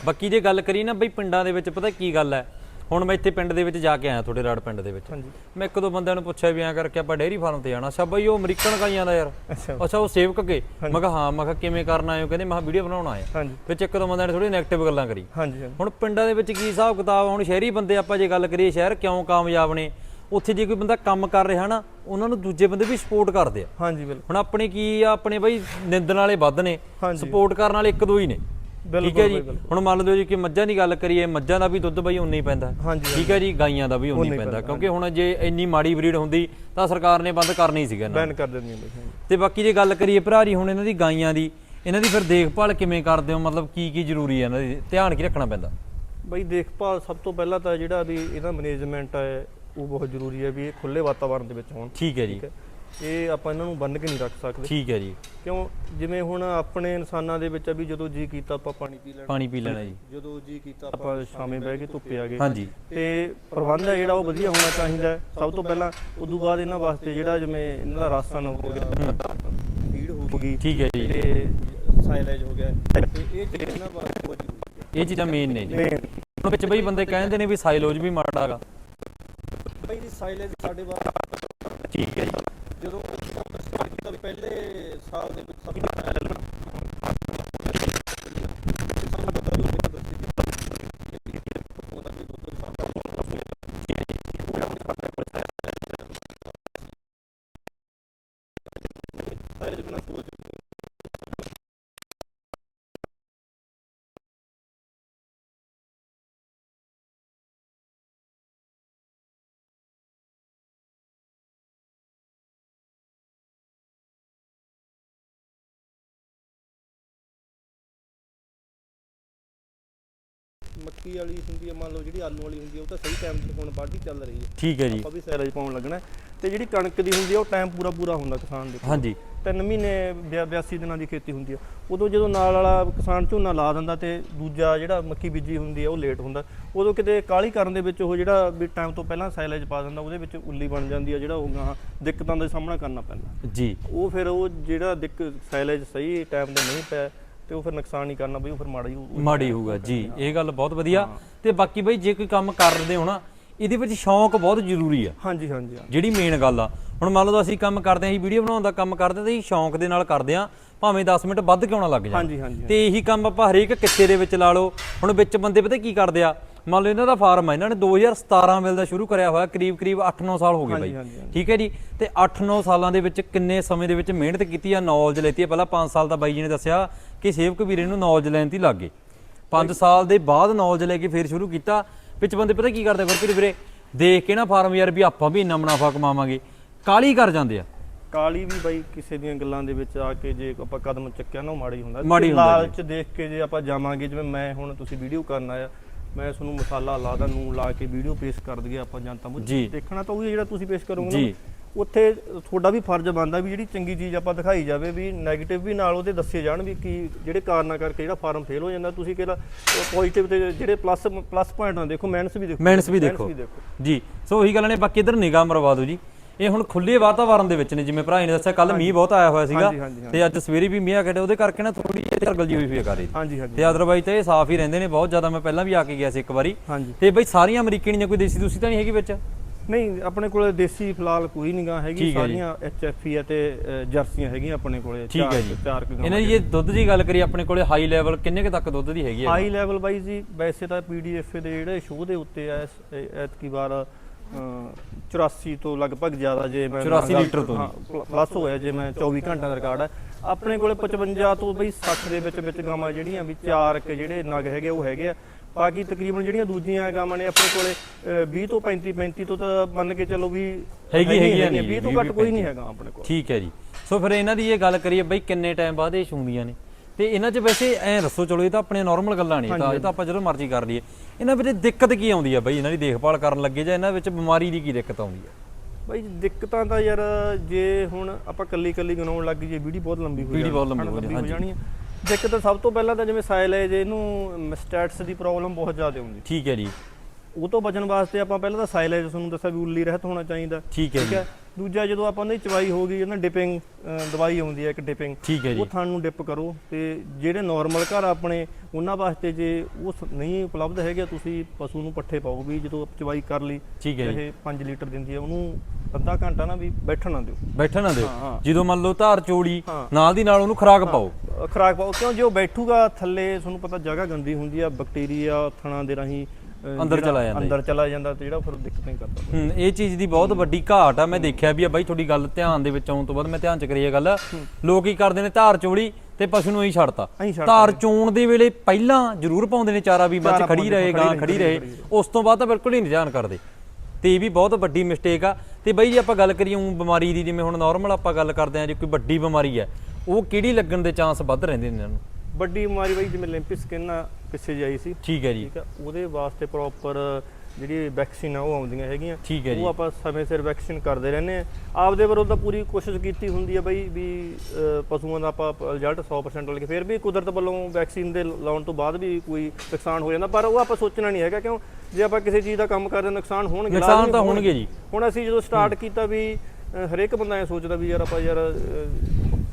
[SPEAKER 1] ਬਾਕੀ ਜੇ ਗੱਲ ਕਰੀ ਨਾ ਬਈ ਪਿੰਡਾਂ ਦੇ ਵਿੱਚ ਪਤਾ ਕੀ ਗੱਲ ਹੈ? ਹੁਣ ਮੈਂ ਇੱਥੇ ਪਿੰਡ ਦੇ ਵਿੱਚ ਜਾ ਕੇ ਆਇਆ ਤੁਹਾਡੇ ਰਾੜ ਪਿੰਡ ਦੇ ਵਿੱਚ। ਮੈਂ ਇੱਕ ਦੋ ਬੰਦਿਆਂ ਨੂੰ ਪੁੱਛਿਆ ਵੀ ਐਂ ਕਰਕੇ ਆਪਾਂ ਡੇਅਰੀ ਫਾਰਮ ਤੇ ਜਾਣਾ। ਅੱਛਾ ਬਈ ਉਹ ਅਮਰੀਕਨ ਗਾਈਆਂ ਦਾ ਯਾਰ।
[SPEAKER 2] ਅੱਛਾ।
[SPEAKER 1] ਉਹ ਸੇਵਕ ਕੇ। ਮੈਂ ਕਿਹਾ ਹਾਂ ਮੈਂ ਕਿਹਾ ਕਿਵੇਂ ਕਰਨਾ ਆਇਓ ਕਹਿੰਦੇ ਮੈਂ ਵੀਡੀਓ ਬਣਾਉਣਾ ਆਇਆ ਵਿੱਚ ਇੱਕ ਦੋ ਬੰਦਿਆਂ ਨੇ ਥੋੜੀ ਨੈਗੇਟਿਵ ਗੱਲਾਂ ਕਰੀ। ਹੁਣ ਪਿੰਡਾਂ ਦੇ ਵਿੱਚ ਕੀ ਹਿਸਾਬ ਕਿਤਾਬ? ਹੁਣ ਸ਼ਹਿਰੀ ਬੰਦੇ ਆਪਾਂ ਜੇ ਗੱਲ ਕਰੀਏ ਸ਼ਹਿਰ ਕਿਉਂ ਕਾਮਯਾਬ ਨੇ? ਉੱਥੇ ਜੇ ਕੋਈ ਬੰਦਾ ਕੰਮ ਕਰ ਰਿਹਾ ਨਾ ਉਹਨਾਂ ਨੂੰ ਦੂਜੇ ਬੰਦੇ ਵੀ ਸਪੋਰਟ ਕਰਦੇ ਆ।
[SPEAKER 2] ਹਾਂਜੀ ਬਿਲਕੁਲ।
[SPEAKER 1] ਹੁਣ ਆਪਣੇ ਕੀ ਆ? ਆਪਣੇ ਬਈ ਨਿੰਦਣ ਵਾਲੇ ਵੱਧ ਨੇ। ਸਪੋਰਟ ਕਰਨ ਵਾਲੇ ਇੱਕ ਦੋ ਹੀ ਨੇ। ਠੀਕ ਹੈ ਜੀ। ਹੁਣ ਮੰਨ ਲਓ ਜੀ ਕਿ ਮੱਝਾਂ ਦੀ ਗੱਲ ਕਰੀਏ ਮੱਝਾਂ ਦਾ ਵੀ ਦੁੱਧ ਬਈ ਉਨਾ ਹੀ ਪੈਂਦਾ। ਠੀਕ ਹੈ ਜੀ? ਗਾਈਆਂ ਦਾ ਵੀ ਉਨਾ ਹੀ ਪੈਂਦਾ। ਕਿਉਂਕਿ ਹੁਣ ਜੇ ਇੰਨੀ ਮਾੜੀ ਬਰੀਡ ਹੁੰਦੀ ਤਾਂ ਸਰਕਾਰ ਨੇ ਬੰਦ ਕਰਨੀ ਸੀਗਾ ਨੂੰ।
[SPEAKER 2] ਬੈਨ ਕਰ ਹਾਂਜੀ।
[SPEAKER 1] ਤੇ ਬਾਕੀ ਜੇ ਗੱਲ ਕਰੀਏ ਭਰਾ ਜੀ ਹੁਣ ਇਹਨਾਂ ਦੀ ਗਾਈਆਂ ਦੀ ਇਹਨਾਂ ਦੀ ਫਿਰ ਦੇਖਭਾਲ ਕਿਵੇਂ ਕਰਦੇ ਹੋ? ਮਤਲਬ ਕੀ ਕੀ ਜ਼ਰੂਰੀ ਹੈ ਇਹਨਾਂ ਦੀ? ਧਿਆਨ ਕੀ ਰੱਖਣਾ ਪੈਂਦਾ?
[SPEAKER 2] ਬਈ ਦੇਖਭਾਲ ਸਭ ਤੋਂ ਪਹਿਲਾਂ ਤਾਂ ਜਿਹੜਾ ਵੀ ਇਹਦਾ ਮੈਨੇਜਮੈਂਟ ਹੈ ਉਹ ਬਹੁਤ ਜ਼ਰੂਰੀ ਹੈ ਵੀ ਇਹ ਖੁੱਲੇ ਵਾਤਾਵਰਣ ਦੇ ਵਿੱਚ ਹੋਣ।
[SPEAKER 1] ਠੀਕ ਹੈ ਜੀ।
[SPEAKER 2] ਇਹ ਆਪਾਂ ਇਹਨਾਂ ਨੂੰ ਬੰਨ ਕੇ ਨਹੀਂ ਰੱਖ ਸਕਦੇ।
[SPEAKER 1] ਠੀਕ ਹੈ ਜੀ।
[SPEAKER 2] ਕਿਉਂ? ਜਿਵੇਂ ਹੁਣ ਆਪਣੇ ਇਨਸਾਨਾਂ ਦੇ ਵਿੱਚ ਆ ਵੀ ਜਦੋਂ ਜੀ ਕੀਤਾ ਆਪਾਂ ਪਾਣੀ ਪੀ ਲੈਣਾ।
[SPEAKER 1] ਪਾਣੀ ਪੀ ਲੈਣਾ ਜੀ।
[SPEAKER 2] ਜਦੋਂ ਜੀ ਕੀਤਾ ਆਪਾਂ ਸ਼ਾਮੇ ਬਹਿ ਕੇ ਧੁੱਪੇ ਆ ਗਏ।
[SPEAKER 1] ਹਾਂਜੀ।
[SPEAKER 2] ਤੇ ਪ੍ਰਬੰਧ ਹੈ ਜਿਹੜਾ ਉਹ ਵਧੀਆ ਹੋਣਾ ਚਾਹੀਦਾ। ਸਭ ਤੋਂ ਪਹਿਲਾਂ ਉਦੋਂ ਬਾਅਦ ਇਹਨਾਂ ਵਾਸਤੇ ਜਿਹੜਾ ਜਿਵੇਂ ਇਹਨਾਂ ਦਾ ਰਾਸ਼ਨ ਹੋ। ਗਿਆ ਫੀਡ ਹੋ ਗਈ।
[SPEAKER 1] ਠੀਕ ਹੈ ਜੀ।
[SPEAKER 2] ਤੇ ਸਾਈਲੇਜ ਹੋ ਗਿਆ। ਤੇ ਇਹ ਚੀਜ਼ ਇਹਨਾਂ ਵਾਸਤੇ ਬਹੁਤ ਜ਼ਰੂਰੀ ਹੈ।
[SPEAKER 1] ਇਹ ਚੀਜ਼ਾਂ ਮੇਨ ਨੇ ਜੀ।
[SPEAKER 2] ਮੇਨ
[SPEAKER 1] ਹੁਣ ਵਿੱਚ ਬਈ ਬੰਦੇ ਕਹਿੰਦੇ ਨੇ ਵੀ ਸਾਈਲੋਜ ਵੀ ਮਾੜਾ ਹੈਗਾ।
[SPEAKER 2] ਬਈ ਜੀ ਸਾਈਲੇਜ ਸਾਡੇ ਵਾਸਤੇ
[SPEAKER 1] ਠੀਕ ਹੈ ਜੀ।
[SPEAKER 2] ਜਦੋਂ ਸਟਾਰਟ ਕੀਤਾ ਪਹਿਲੇ ਸਾਲ ਦੇ ਵਿੱਚ ਸਭ ਮੱਕੀ ਵਾਲੀ ਹੁੰਦੀ ਹੈ ਮੰਨ ਲਓ ਜਿਹੜੀ ਆਲੂ ਵਾਲੀ ਹੁੰਦੀ ਹੈ ਉਹ ਤਾਂ ਸਹੀ ਟਾਈਮ ਤੇ ਹੁਣ ਵਾਢੀ ਚੱਲ ਰਹੀ ਹੈ।
[SPEAKER 1] ਠੀਕ ਹੈ ਜੀ।
[SPEAKER 2] ਆਪਾਂ ਵੀ ਸੈਲੇਜ ਪਾਉਣ ਲੱਗਣਾ ਹੈ। ਤੇ ਜਿਹੜੀ ਕਣਕ ਦੀ ਹੁੰਦੀ ਹੈ ਉਹ ਟਾਈਮ ਪੂਰਾ ਪੂਰਾ ਹੁੰਦਾ ਕਿਸਾਨ ਦੇ।
[SPEAKER 1] ਹਾਂਜੀ।
[SPEAKER 2] ਤਿੰਨ ਮਹੀਨੇ 82 ਦਿਨਾਂ ਦੀ ਖੇਤੀ ਹੁੰਦੀ ਆ ਉਦੋਂ ਜਦੋਂ ਨਾਲ ਵਾਲਾ ਕਿਸਾਨ ਝੋਨਾ ਲਾ ਦਿੰਦਾ ਤੇ ਦੂਜਾ ਜਿਹੜਾ ਮੱਕੀ ਬੀਜੀ ਹੁੰਦੀ ਆ ਉਹ ਲੇਟ ਹੁੰਦਾ। ਉਦੋਂ ਕਿਤੇ ਕਾਲੀ ਕਰਨ ਦੇ ਵਿੱਚ ਉਹ ਜਿਹੜਾ ਵੀ ਟਾਈਮ ਤੋਂ ਪਹਿਲਾਂ ਸਾਈਲੇਜ ਪਾ ਦਿੰਦਾ ਉਹਦੇ ਵਿੱਚ ਉੱਲੀ ਬਣ ਜਾਂਦੀ ਆ ਜਿਹੜਾ ਉਹ ਗਾਹਾਂ ਦਿੱਕਤਾਂ ਦਾ ਸਾਹਮਣਾ ਕਰਨਾ ਪੈਂਦਾ।
[SPEAKER 1] ਜੀ।
[SPEAKER 2] ਉਹ ਫਿਰ ਉਹ ਜਿਹੜਾ ਦਿੱਕ ਸਾਈਲੇਜ ਸਹੀ ਟਾਈਮ ਤੇ ਨਹੀਂ ਪਿਆ ਤੇ ਉਹ ਫਿਰ ਨੁਕਸਾਨ ਹੀ ਕਰਨਾ ਬਈ ਉਹ ਫਿਰ ਮਾੜਾ ਹੀ ਹੋਊ।
[SPEAKER 1] ਮਾੜੀ ਹੋਊਗਾ ਜੀ। ਇਹ ਗੱਲ ਬਹੁਤ ਵਧੀਆ। ਤੇ ਬਾਕੀ ਬਈ ਜੇ ਕੋਈ ਕੰਮ ਕਰਦੇ ਹੋ ਨਾ ਇਹਦੇ ਵਿੱਚ ਸ਼ੌਂਕ ਬਹੁਤ ਜ਼ਰੂਰੀ ਆ।
[SPEAKER 2] ਹਾਂਜੀ ਹਾਂਜੀ ਹਾਂ।
[SPEAKER 1] ਜਿਹੜੀ ਮੇਨ ਗੱਲ ਆ। ਹੁਣ ਮੰਨ ਲਓ ਅਸੀਂ ਕੰਮ ਕਰਦੇ ਆਂ ਅਸੀਂ ਵੀਡੀਓ ਬਣਾਉਣ ਦਾ ਕੰਮ ਕਰਦੇ ਆਂ ਤੇ ਅਸੀਂ ਸ਼ੌਂਕ ਦੇ ਨਾਲ ਕਰਦੇ ਆਂ ਭਾਵੇਂ 10 ਮਿੰਟ ਵੱਧ ਕਿਉਂ ਨਾ ਲੱਗ ਜਾਣ।
[SPEAKER 2] ਹਾਂਜੀ ਹਾਂਜੀ
[SPEAKER 1] ਤੇ ਇਹੀ ਕੰਮ ਆਪਾਂ ਹਰੇਕ ਕਿੱਤੇ ਦੇ ਵਿੱਚ ਲਾ ਲਓ। ਹੁਣ ਵਿੱਚ ਬੰਦੇ ਪਤਾ ਕੀ ਕਰਦੇ ਆ? ਮੰਨ ਲਓ ਇਹਨਾਂ ਦਾ ਫਾਰਮ ਆ ਇਹਨਾਂ ਨੇ 2017 ਵੇਲੇ ਦਾ ਸ਼ੁਰੂ ਕਰਿਆ ਹੋਇਆ ਕਰੀਬ ਕਰੀਬ 8-9 ਸਾਲ ਹੋ ਗਏ ਬਾਈ।
[SPEAKER 2] ਹਾਂਜੀ।
[SPEAKER 1] ਠੀਕ ਹੈ ਜੀ? ਤੇ 8-9 ਸਾਲਾਂ ਦੇ ਵਿੱਚ ਕਿੰਨੇ ਸਮੇਂ ਦੇ ਵਿੱਚ ਮਿਹਨਤ ਕੀਤੀ ਆ ਨੌਲੇਜ ਲੈਤੀ ਆ। ਪਹਿਲਾਂ 5 ਸਾਲ ਦਾ ਬਾਈ ਜੀ ਨੇ ਦੱਸਿਆ ਕਿ ਸੇਵਕ ਵੀਰੇ ਨੂੰ ਨੌਲੇਜ ਲੈਣ ਤੇ ਲੱਗੇ 5 ਸਾਲ ਦੇ ਬਾਅਦ ਨੌਲੇਜ ਲੈ ਕੇ ਫੇਰ ਸ਼ੁਰੂ ਕੀਤਾ। ਵਿੱਚ ਬੰਦੇ ਪਤਾ ਕੀ ਕਰਦੇ ਗੁਰਪ੍ਰੀਤ ਵੀਰੇ? ਦੇਖ ਕੇ ਨਾ ਫਾਰਮ ਯਾਰ ਵੀ ਆਪਾਂ ਵੀ ਇੰਨਾ ਮੁਨਾਫਾ ਕਮਾਵਾਂਗੇ। ਕਾਲੀ ਕਰ ਜਾਂਦੇ ਆ।
[SPEAKER 2] ਕਾਲੀ ਵੀ ਬਾਈ ਕਿਸੇ ਦੀਆਂ ਗੱਲਾਂ ਦੇ ਵਿੱਚ ਆ ਕੇ ਜੇ ਆਪਾਂ ਕਦਮ ਚੱਕਿਆ ਨਾ ਉਹ ਮਾੜਾ ਹੁੰਦਾ। ਲਾਲਚ ਦੇਖ ਕੇ ਜੇ ਆਪਾਂ ਜਾਵਾਂਗੇ ਜਿਵੇਂ ਮੈਂ ਹੁਣ ਤੁਸੀਂ ਵੀਡੀਓ ਕਰਨ ਆਇਆ ਮੈਂ ਤੁਹਾਨੂੰ ਮਸਾਲਾ ਲਾ ਦਾ ਨੂਨ ਲਾ ਕੇ ਵੀਡੀਓ ਪੇਸ਼ ਕਰ ਦਈਏ ਆਪਾਂ ਜਨਤਾ ਨੂੰ। ਦੇਖਣਾ ਤਾਂ ਉਹ ਜਿਹੜਾ ਤੁਸੀਂ ਪੇਸ਼ ਕਰੋਗੇ। ਨਾ, ਉੱਥੇ ਤੁਹਾਡਾ ਵੀ ਫਰਜ਼ ਬਣਦਾ ਵੀ ਜਿਹੜੀ ਚੰਗੀ ਚੀਜ਼ ਆਪਾਂ ਦਿਖਾਈ ਜਾਵੇ ਵੀ 네ਗੇਟਿਵ ਵੀ ਨਾਲ ਉਹਦੇ ਦੱਸੇ ਜਾਣ ਵੀ ਕੀ ਜਿਹੜੇ ਕਾਰਨਾਂ ਕਰਕੇ ਜਿਹੜਾ ਫਾਰਮ ਫੇਲ ਹੋ ਜਾਂਦਾ ਤੁਸੀਂ ਕਿਹੜਾ ਪੋਜ਼ਿਟਿਵ ਤੇ ਜਿਹੜੇ ਪਲੱਸ ਪਲੱਸ ਪੁਆਇੰਟ ਨਾ ਦੇਖੋ ਮਾਈਨਸ ਵੀ ਦੇਖੋ
[SPEAKER 1] ਮੈਨਸ ਵੀ ਦੇਖੋ। ਜੀ ਸੋ ਉਹੀ ਗੱਲ ਨੇ ਬਾਕੀ ਇਧਰ ਨਿਗਾਹ ਮਰਵਾ ਦਿਓ ਜੀ। ਇਹ ਹੁਣ ਖੁੱਲੇ ਵਾਤਾਵਰਣ ਦੇ ਵਿੱਚ ਨੇ ਜਿਵੇਂ ਭਰਾ ਨੇ ਦੱਸਿਆ ਕੱਲ ਮੀਂਹ ਬਹੁਤ ਆਇਆ ਹੋਇਆ ਸੀਗਾ ਤੇ ਅੱਜ ਸਵੇਰੇ ਵੀ ਮੀਂਹ ਆ ਗਿਆ ਉਹਦੇ ਕਰਕੇ ਨਾ ਥੋੜੀ ਜਿਹੀ ਧਰਗਲ ਜੀ ਹੋਈ ਹੋਈ ਹੈ ਕਾਰੇ ਦੀ। ਤੇ ਅਦਰਵਾਈਜ਼ ਤਾਂ ਇਹ ਸਾਫ਼ ਹੀ ਰਹਿੰਦੇ ਨੇ ਬਹੁਤ ਜ਼ਿਆਦਾ ਮੈਂ ਪਹਿਲਾਂ ਵੀ ਆ ਕੇ ਗਿਆ ਸੀ ਇੱਕ ਵਾਰੀ। ਤੇ ਬਈ ਸਾਰੀਆਂ ਅਮਰੀਕਣੀਆਂ ਕੋਈ ਦੇਸੀ ਦੂਸੀ ਤਾਂ ਨਹੀਂ ਹੈਗੀ ਵਿੱਚ?
[SPEAKER 2] ਨਹੀਂ ਆਪਣੇ ਕੋਲੇ ਦੇਸੀ ਫਿਲਹਾਲ ਕੋਈ ਨਹੀਂਗਾ ਹੈਗੀ
[SPEAKER 1] ਠੀਕ ਹੈ ਜੀ।
[SPEAKER 2] ਸਾਰੀਆਂ ਐਚਐਫਈ ਅਤੇ ਅ, ਜਰਸੀਆਂ ਹੈਗੀਆਂ ਆਪਣੇ ਕੋਲੇ
[SPEAKER 1] ਠੀਕ ਹੈ
[SPEAKER 2] ਚਾਰ-
[SPEAKER 1] ਜੀ।
[SPEAKER 2] ਚਾਰ ਕੁ
[SPEAKER 1] ਇਹਨਾਂ ਦੀ ਜੇ ਦੁੱਧ ਦੀ ਗੱਲ ਕਰੀ ਆਪਣੇ ਕੋਲੇ ਹਾਈ ਲੈਵਲ ਕਿੰਨੇ ਕੁ ਤੱਕ ਦੁੱਧ ਦੀ ਹੈਗੀ ਹੈ
[SPEAKER 2] ਹਾਈ ਲੈਵਲ ਬਾਈ ਜੀ ਵੈਸੇ ਤਾਂ ਪੀਡੀਐਫ ਦੇ ਜਿਹੜੇ ਸ਼ੋਅ ਦੇ ਉੱਤੇ ਐ ਐਤਕੀ ਵਾਰ ਅ, 84 ਤੋਂ ਲਗਭਗ ਜ਼ਿਆਦਾ ਜੇ ਮੈਂ
[SPEAKER 1] 84 ਲੀਟਰ ਤੋਂ
[SPEAKER 2] ਪਲੱਸ ਹੋਇਆ ਜੇ ਮੈਂ 24 ਘੰਟਿਆਂ ਦਾ ਰਿਕਾਰਡ ਹੈ ਆਪਣੇ ਕੋਲੇ 55 ਤੋਂ ਬਈ 60 ਦੇ ਵਿੱਚ ਵਿੱਚ ਗਾਵਾਂ ਜਿਹੜੀਆਂ ਵੀ ਚਾਰ ਕੁ ਜਿਹੜੇ ਨਗ ਹੈਗੇ ਉਹ ਹੈਗੇ ਆ ਬਾਕੀ ਤਕਰੀਬਨ ਜਿਹੜੀਆਂ ਦੂਜੀਆਂ ਗਾਵਾਂ ਨੇ ਆਪਣੇ ਕੋਲੇ ਅ, 20 ਤੋਂ 35 35 ਤੋਂ ਤਾਂ ਮੰਨ ਕੇ ਚੱਲੋ ਵੀ
[SPEAKER 1] ਹੈਗੀ- ਹੈਗੀਆਂ ਨੇ
[SPEAKER 2] 20 ਤੋਂ ਘੱਟ ਕੋਈ ਨਹੀਂ ਹੈਗਾ ਆਪਣੇ ਕੋਲ।
[SPEAKER 1] ਠੀਕ ਹੈ ਜੀ। ਸੋ ਫਿਰ ਇਹਨਾਂ ਦੀ ਇਹ ਗੱਲ ਕਰੀਏ ਬਈ ਕਿੰਨੇ ਟਾਈਮ ਬਾਅਦ ਇਹ ਛੂੰਦੀਆਂ ਨੇ। ਤੇ ਇਹਨਾਂ 'ਚ ਵੈਸੇ ਐ ਦੱਸੋ ਚਲੋ ਇਹ ਤਾਂ ਆਪਣੇ ਨਾਰਮਲ ਗੱਲਾਂ ਨਹੀਂ ਤਾਂ ਇਹ ਤਾਂ ਆਪਾਂ ਜਦੋਂ ਮਰਜ਼ੀ ਕਰ ਲਈਏ। ਇਹਨਾਂ ਵਿੱਚ ਦਿੱਕਤ ਕੀ ਆਉਂਦੀ ਆ ਬਈ? ਇਹਨਾਂ ਦੀ ਦੇਖਭਾਲ ਕਰਨ ਲੱਗੇ ਜਾਂ ਇਹਨਾਂ ਵਿੱਚ ਬਿਮਾਰੀ ਦੀ ਕੀ ਦਿੱਕਤ ਆਉਂਦੀ ਆ?
[SPEAKER 2] ਬਾਈ ਦਿੱਕਤਾਂ ਤਾਂ ਯਾਰ ਜੇ ਹੁਣ ਆਪਾਂ ਕੱਲੀ ਕੱਲੀ ਗਣਾਉਣ ਲੱਗ ਜਾਈਏ ਵੀਡੀਓ ਬਹੁਤ ਲੰਬੀ ਹੋ
[SPEAKER 1] ਵੀਡੀਓ ਬਹੁਤ
[SPEAKER 2] ਜਾਣੀ-
[SPEAKER 1] ਲੰਬੀ ਹੋ ਜਾਣੀ,
[SPEAKER 2] ਜਾਣੀ ਹੈ ਦਿੱਕਤ ਸਭ ਤੋਂ ਪਹਿਲਾਂ ਤਾਂ ਜਿਵੇਂ ਸਾਇਲੇਜ ਇਹਨੂੰ ਸਟੈਟਸ ਦੀ ਪ੍ਰੋਬਲਮ ਬਹੁਤ ਜ਼ਿਆਦਾ ਹੁੰਦੀ।
[SPEAKER 1] ਠੀਕ ਹੈ ਜੀ।
[SPEAKER 2] ਉਹ ਤੋਂ ਬਚਣ ਵਾਸਤੇ ਆਪਾਂ ਪਹਿਲਾਂ ਤਾਂ ਸਾਇਲੇਜ ਤੁਹਾਨੂੰ ਦੱਸਿਆ ਵੀ ਉੱਲੀ ਰਹਿਤ ਹੋਣਾ ਚਾਹੀਦਾ।
[SPEAKER 1] ਠੀਕ ਹੈ ਜੀ।
[SPEAKER 2] ਦੂਜਾ ਜਦੋਂ ਆਪਾਂ ਉਹਦੀ ਚਵਾਈ ਹੋ ਗਈ ਨਾ ਡਿਪਿੰਗ ਦਵਾਈ ਆਉਂਦੀ ਹੈ ਇੱਕ ਡਿਪਿੰਗ।
[SPEAKER 1] ਠੀਕ ਹੈ ਜੀ।
[SPEAKER 2] ਉਹ ਥਣ ਨੂੰ ਡਿਪ ਕਰੋ ਤੇ ਜਿਹੜੇ ਨਾਰਮਲ ਘਰ ਆਪਣੇ ਉਹਨਾਂ ਵਾਸਤੇ ਜੇ ਉਹ ਨਹੀਂ ਉਪਲਬਧ ਹੈਗੇ ਤੁਸੀਂ ਪਸ਼ੂ ਨੂੰ ਪੱਠੇ ਪਾਓ ਵੀ ਜਦੋਂ ਚਵਾਈ ਕਰ ਲਈ
[SPEAKER 1] ਠੀਕ ਹੈ
[SPEAKER 2] ਇਹ 5 ਲੀਟਰ ਦਿੰਦੀ ਹੈ ਉਹਨੂੰ ਅੱਧਾ ਘੰਟਾ ਨਾ ਵੀ ਬੈਠਣ ਨਾ ਦਿਓ।
[SPEAKER 1] ਬੈਠਣ ਨਾ ਦਿਓ। ਜਦੋਂ ਮੰਨ ਲਓ ਧਾਰ ਚੋੜੀ। ਨਾਲ ਦੀ ਨਾਲ ਉਹਨੂੰ ਖੁਰਾਕ ਪਾਓ।
[SPEAKER 2] ਖੁਰਾਕ ਪਾਓ ਕਿਉਂ? ਜੋ ਬੈਠੂਗਾ ਥੱਲੇ ਤੁਹਾਨੂੰ ਪਤਾ ਜਗ੍ਹਾ ਗੰਦੀ ਹੁੰਦੀ ਆ ਬੈਕਟੀਰੀਆ ਥਣਾ ਦੇ ਰਾਹੀਂ
[SPEAKER 1] ਅੰਦਰ ਚਲਾ ਜਾਂਦਾ।
[SPEAKER 2] ਅੰਦਰ ਚਲਾ ਜਾਂਦਾ ਤੇ ਜਿਹੜਾ ਫਿਰ ਦਿੱਕਤਾਂ ਹੀ ਕਰਦਾ।
[SPEAKER 1] ਹੂੰ ਇਹ ਚੀਜ਼ ਦੀ ਬਹੁਤ ਵੱਡੀ ਘਾਟ ਆ ਮੈਂ ਦੇਖਿਆ ਵੀ ਆ ਬਾਈ ਤੁਹਾਡੀ ਗੱਲ ਧਿਆਨ ਦੇ ਵਿੱਚ ਆਉਣ ਤੋਂ ਬਾਅਦ ਮੈਂ ਧਿਆਨ ਚ ਕਰੀ ਇਹ ਗੱਲ। ਲੋਕ ਕੀ ਕਰਦੇ ਨੇ ਧਾਰ ਚੋੜੀ ਤੇ ਪਸ਼ੂ ਨੂੰ ਹੀ ਛੱਡਤਾ। ਧਾਰ ਚੋਣ ਦੇ ਵੇਲੇ ਪਹਿਲਾਂ ਜ਼ਰੂਰ ਪਾਉਂਦੇ ਨੇ ਚਾਰਾ ਵੀ ਮੱਝ ਖੜੀ ਰਹੇ ਗਾਂ ਖੜੀ ਰਹੇ। ਉਸ ਤੋਂ ਬਾਅਦ ਤਾਂ ਬਿਲਕੁਲ ਹੀ ਧਿਆਨ ਕਰਦੇ। ਤੇ ਇਹ ਵੀ ਬਹੁਤ ਵੱਡੀ ਮਿਸਟੇਕ ਆ। ਤੇ ਬਈ ਜੇ ਆਪਾਂ ਗੱਲ ਕਰੀਏ ਊਂ ਬਿਮਾਰੀ ਦੀ ਜਿਵੇਂ ਹੁਣ ਨਾਰਮਲ ਆਪਾਂ ਗੱਲ ਕਰਦੇ ਆ ਜੇ ਕੋਈ ਵੱਡੀ ਬਿਮਾਰੀ ਹੈ ਉਹ ਕਿਹੜੀ ਲੱਗਣ ਦੇ ਚਾਂਸ ਵੱਧ ਰਹਿੰਦੇ ਨੇ ਇਹਨਾਂ ਨੂੰ?
[SPEAKER 2] ਵੱਡੀ ਬਿਮਾਰੀ ਬਾਈ ਜਿਵੇਂ ਲਿੰਪੀ ਸਕਿਨ ਪਿੱਛੇ ਜਾਈ ਸੀ।
[SPEAKER 1] ਠੀਕ ਹੈ ਜੀ।
[SPEAKER 2] ਠੀਕ ਆ ਉਹਦੇ ਵਾਸਤੇ ਪ੍ਰੋਪਰ ਜਿਹੜੀ ਵੈਕਸੀਨ ਆ ਉਹ ਆਉਂਦੀਆਂ ਹੈਗੀਆਂ।
[SPEAKER 1] ਠੀਕ ਹੈ ਜੀ।
[SPEAKER 2] ਉਹ ਆਪਾਂ ਸਮੇਂ ਸਿਰ ਵੈਕਸੀਨ ਕਰਦੇ ਰਹਿੰਦੇ ਆ ਆਪਦੇ ਵੱਲੋਂ ਤਾਂ ਪੂਰੀ ਕੋਸ਼ਿਸ਼ ਕੀਤੀ ਹੁੰਦੀ ਹੈ ਬਈ ਵੀ ਪਸ਼ੂਆਂ ਦਾ ਆਪਾਂ ਰਿਜ਼ਲਟ 100% ਲੈ ਕੇ ਫਿਰ ਵੀ ਕੁਦਰਤ ਵੱਲੋਂ ਵੈਕਸੀਨ ਦੇ ਲਾਉਣ ਤੋਂ ਬਾਅਦ ਵੀ ਕੋਈ ਨੁਕਸਾਨ ਹੋ ਜਾਂਦਾ ਪਰ ਉਹ ਆਪਾਂ ਸੋਚਣਾ ਨਹੀਂ ਹੈਗਾ ਕਿਉਂ? ਜੇ ਆਪਾਂ ਕਿਸੇ ਚੀਜ਼ ਦਾ ਕੰਮ ਕਰਦੇ ਨੁਕਸਾਨ ਹੋਣਗੇ
[SPEAKER 1] ਨੁਕਸਾਨ ਤਾਂ ਹੋਣਗੇ। ਜੀ।
[SPEAKER 2] ਹੁਣ ਅਸੀਂ ਜਦੋਂ ਸਟਾਰਟ ਕੀਤਾ ਵੀ ਹਰੇਕ ਬੰਦਾ ਇਹ ਸੋਚਦਾ ਵੀ ਯਾਰ ਆਪਾਂ ਯਾਰ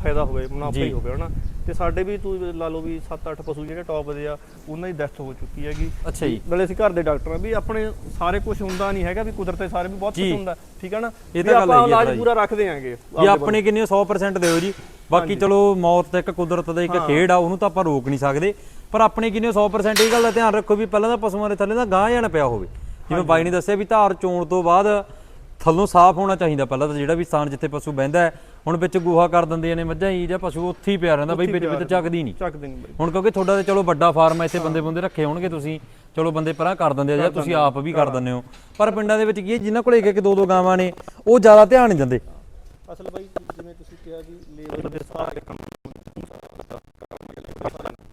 [SPEAKER 2] ਫਾਇਦਾ ਹੋਵੇ ਮੁਨਾਫਾ। ਹੀ ਹੋਵੇ ਹਨਾ? ਤੇ ਸਾਡੇ ਵੀ ਤੂੰ ਲਾ ਲਓ ਵੀ 7-8 ਪਸ਼ੂ ਜਿਹੜੇ ਟੌਪ ਦੇ ਆ ਉਹਨਾਂ ਦੀ ਡੈਥ ਹੋ ਚੁੱਕੀ ਹੈਗੀ।
[SPEAKER 1] ਅੱਛਾ ਜੀ।
[SPEAKER 2] ਨਾਲੇ ਅਸੀਂ ਘਰ ਦੇ ਡਾਕਟਰ ਆ ਵੀ ਆਪਣੇ ਸਾਰੇ ਕੁਝ ਹੁੰਦਾ ਨਹੀਂ ਹੈਗਾ ਵੀ ਕੁਦਰਤ ਦੇ ਸਾਰੇ ਵੀ ਬਹੁਤ ਕੁਝ। ਹੁੰਦਾ ਠੀਕ ਹੈ ਨਾ?
[SPEAKER 1] ਇਹ
[SPEAKER 2] ਵੀ
[SPEAKER 1] ਤਾਂ ਗੱਲ
[SPEAKER 2] ਆਪਾਂ ਇਲਾਜ। ਪੂਰਾ ਰੱਖਦੇ ਆਂਗੇ
[SPEAKER 1] ਇਹ ਆਪਣੇ ਕਿੰਨੇ 100% ਦਿਓ ਜੀ। ਬਾਕੀ ਚਲੋ ਮੌਤ ਤਾਂ ਇੱਕ ਕੁਦਰਤ ਦਾ ਇੱਕ ਖੇਡ ਆ ਉਹਨੂੰ ਤਾਂ ਆਪਾਂ ਰੋਕ ਨਹੀਂ ਸਕਦੇ। ਪਰ ਆਪਣੇ ਕਿੰਨੇ 100% ਇਹ ਗੱਲ ਦਾ ਧਿਆਨ ਰੱਖੋ ਵੀ ਪਹਿਲਾਂ ਤਾਂ ਪਸ਼ੂਆਂ ਦੇ ਥੱਲੇ ਦਾ ਗਾਂ ਜਾਣਾ ਪਿਆ ਹੋਵੇ। ਜਿਵੇਂ ਬਾਈ ਨੇ ਦੱਸਿਆ ਵੀ ਧਾਰ ਚੋਣ ਤੋਂ ਬਾਅਦ ਥੱਲੋਂ ਸਾਫ਼ ਹੋਣਾ ਚਾਹੀਦਾ ਪਹਿਲਾਂ ਤਾਂ ਜਿਹੜਾ ਵੀ ਸਥਾਨ ਜਿੱਥੇ ਪਸ਼ੂ ਬਹਿੰਦਾ ਹੈ ਹੁਣ ਵਿੱਚ ਗੋਹਾ ਕਰ ਦਿੰਦੀਆਂ ਨੇ ਮੱਝਾਂ ਹੀ ਜਾਂ ਪਸ਼ੂ ਉੱਥੇ ਹੀ ਪਿਆ ਰਹਿੰਦਾ ਬਈ ਵਿੱਚ ਵਿੱਚ ਚੱਕਦੀ ਨਹੀਂ।
[SPEAKER 2] ਚੱਕਦੇ ਨਹੀਂ ਬਾਈ।
[SPEAKER 1] ਹੁਣ ਕਿਉਂਕਿ ਤੁਹਾਡਾ ਤੇ ਚਲੋ ਵੱਡਾ ਫਾਰਮ ਐ ਇੱਥੇ ਬੰਦੇ ਬੰਦੇ ਰੱਖੇ ਹੋਣਗੇ ਤੁਸੀਂ। ਚਲੋ ਬੰਦੇ ਪਰਾਂ ਕਰ ਦਿੰਦੇ ਆ ਜਾਂ ਤੁਸੀਂ ਆਪ ਵੀ ਕਰ ਦਿੰਦੇ ਹੋ। ਪਰ ਪਿੰਡਾਂ ਦੇ ਵਿੱਚ ਕੀ ਹੈ ਜਿਨ੍ਹਾਂ ਕੋਲ ਇੱਕ ਇੱਕ ਦੋ ਦੋ ਗਾਵਾਂ ਨੇ ਉਹ ਜ਼ਿਆਦਾ ਧਿਆਨ ਨਹੀਂ ਦਿੰਦੇ।
[SPEAKER 2] ਅਸਲ ਬਾਈ ਜਿਵੇਂ ਤੁਸੀਂ ਕਿਹਾ ਵੀ ਲੇਬਰ ਦੇ ਸਾਰੇ ਕੰਮ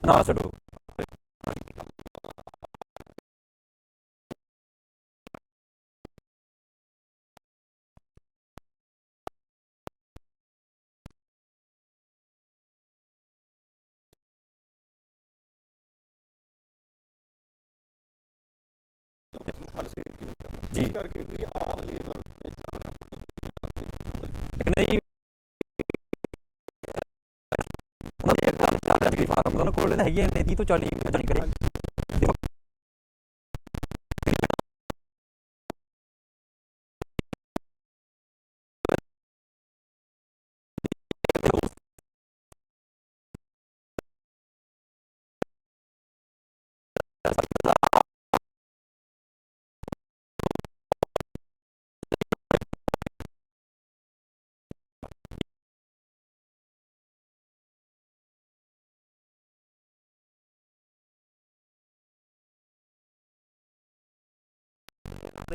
[SPEAKER 1] ਨਾ ਛੱਡੋ। ਫਾਰਮ ਉਹਨਾਂ ਕੋਲ ਹੈਗੇ ਨੇ 30 ਤੋਂ 40 ਜਾਨੀ ਕਰੇ।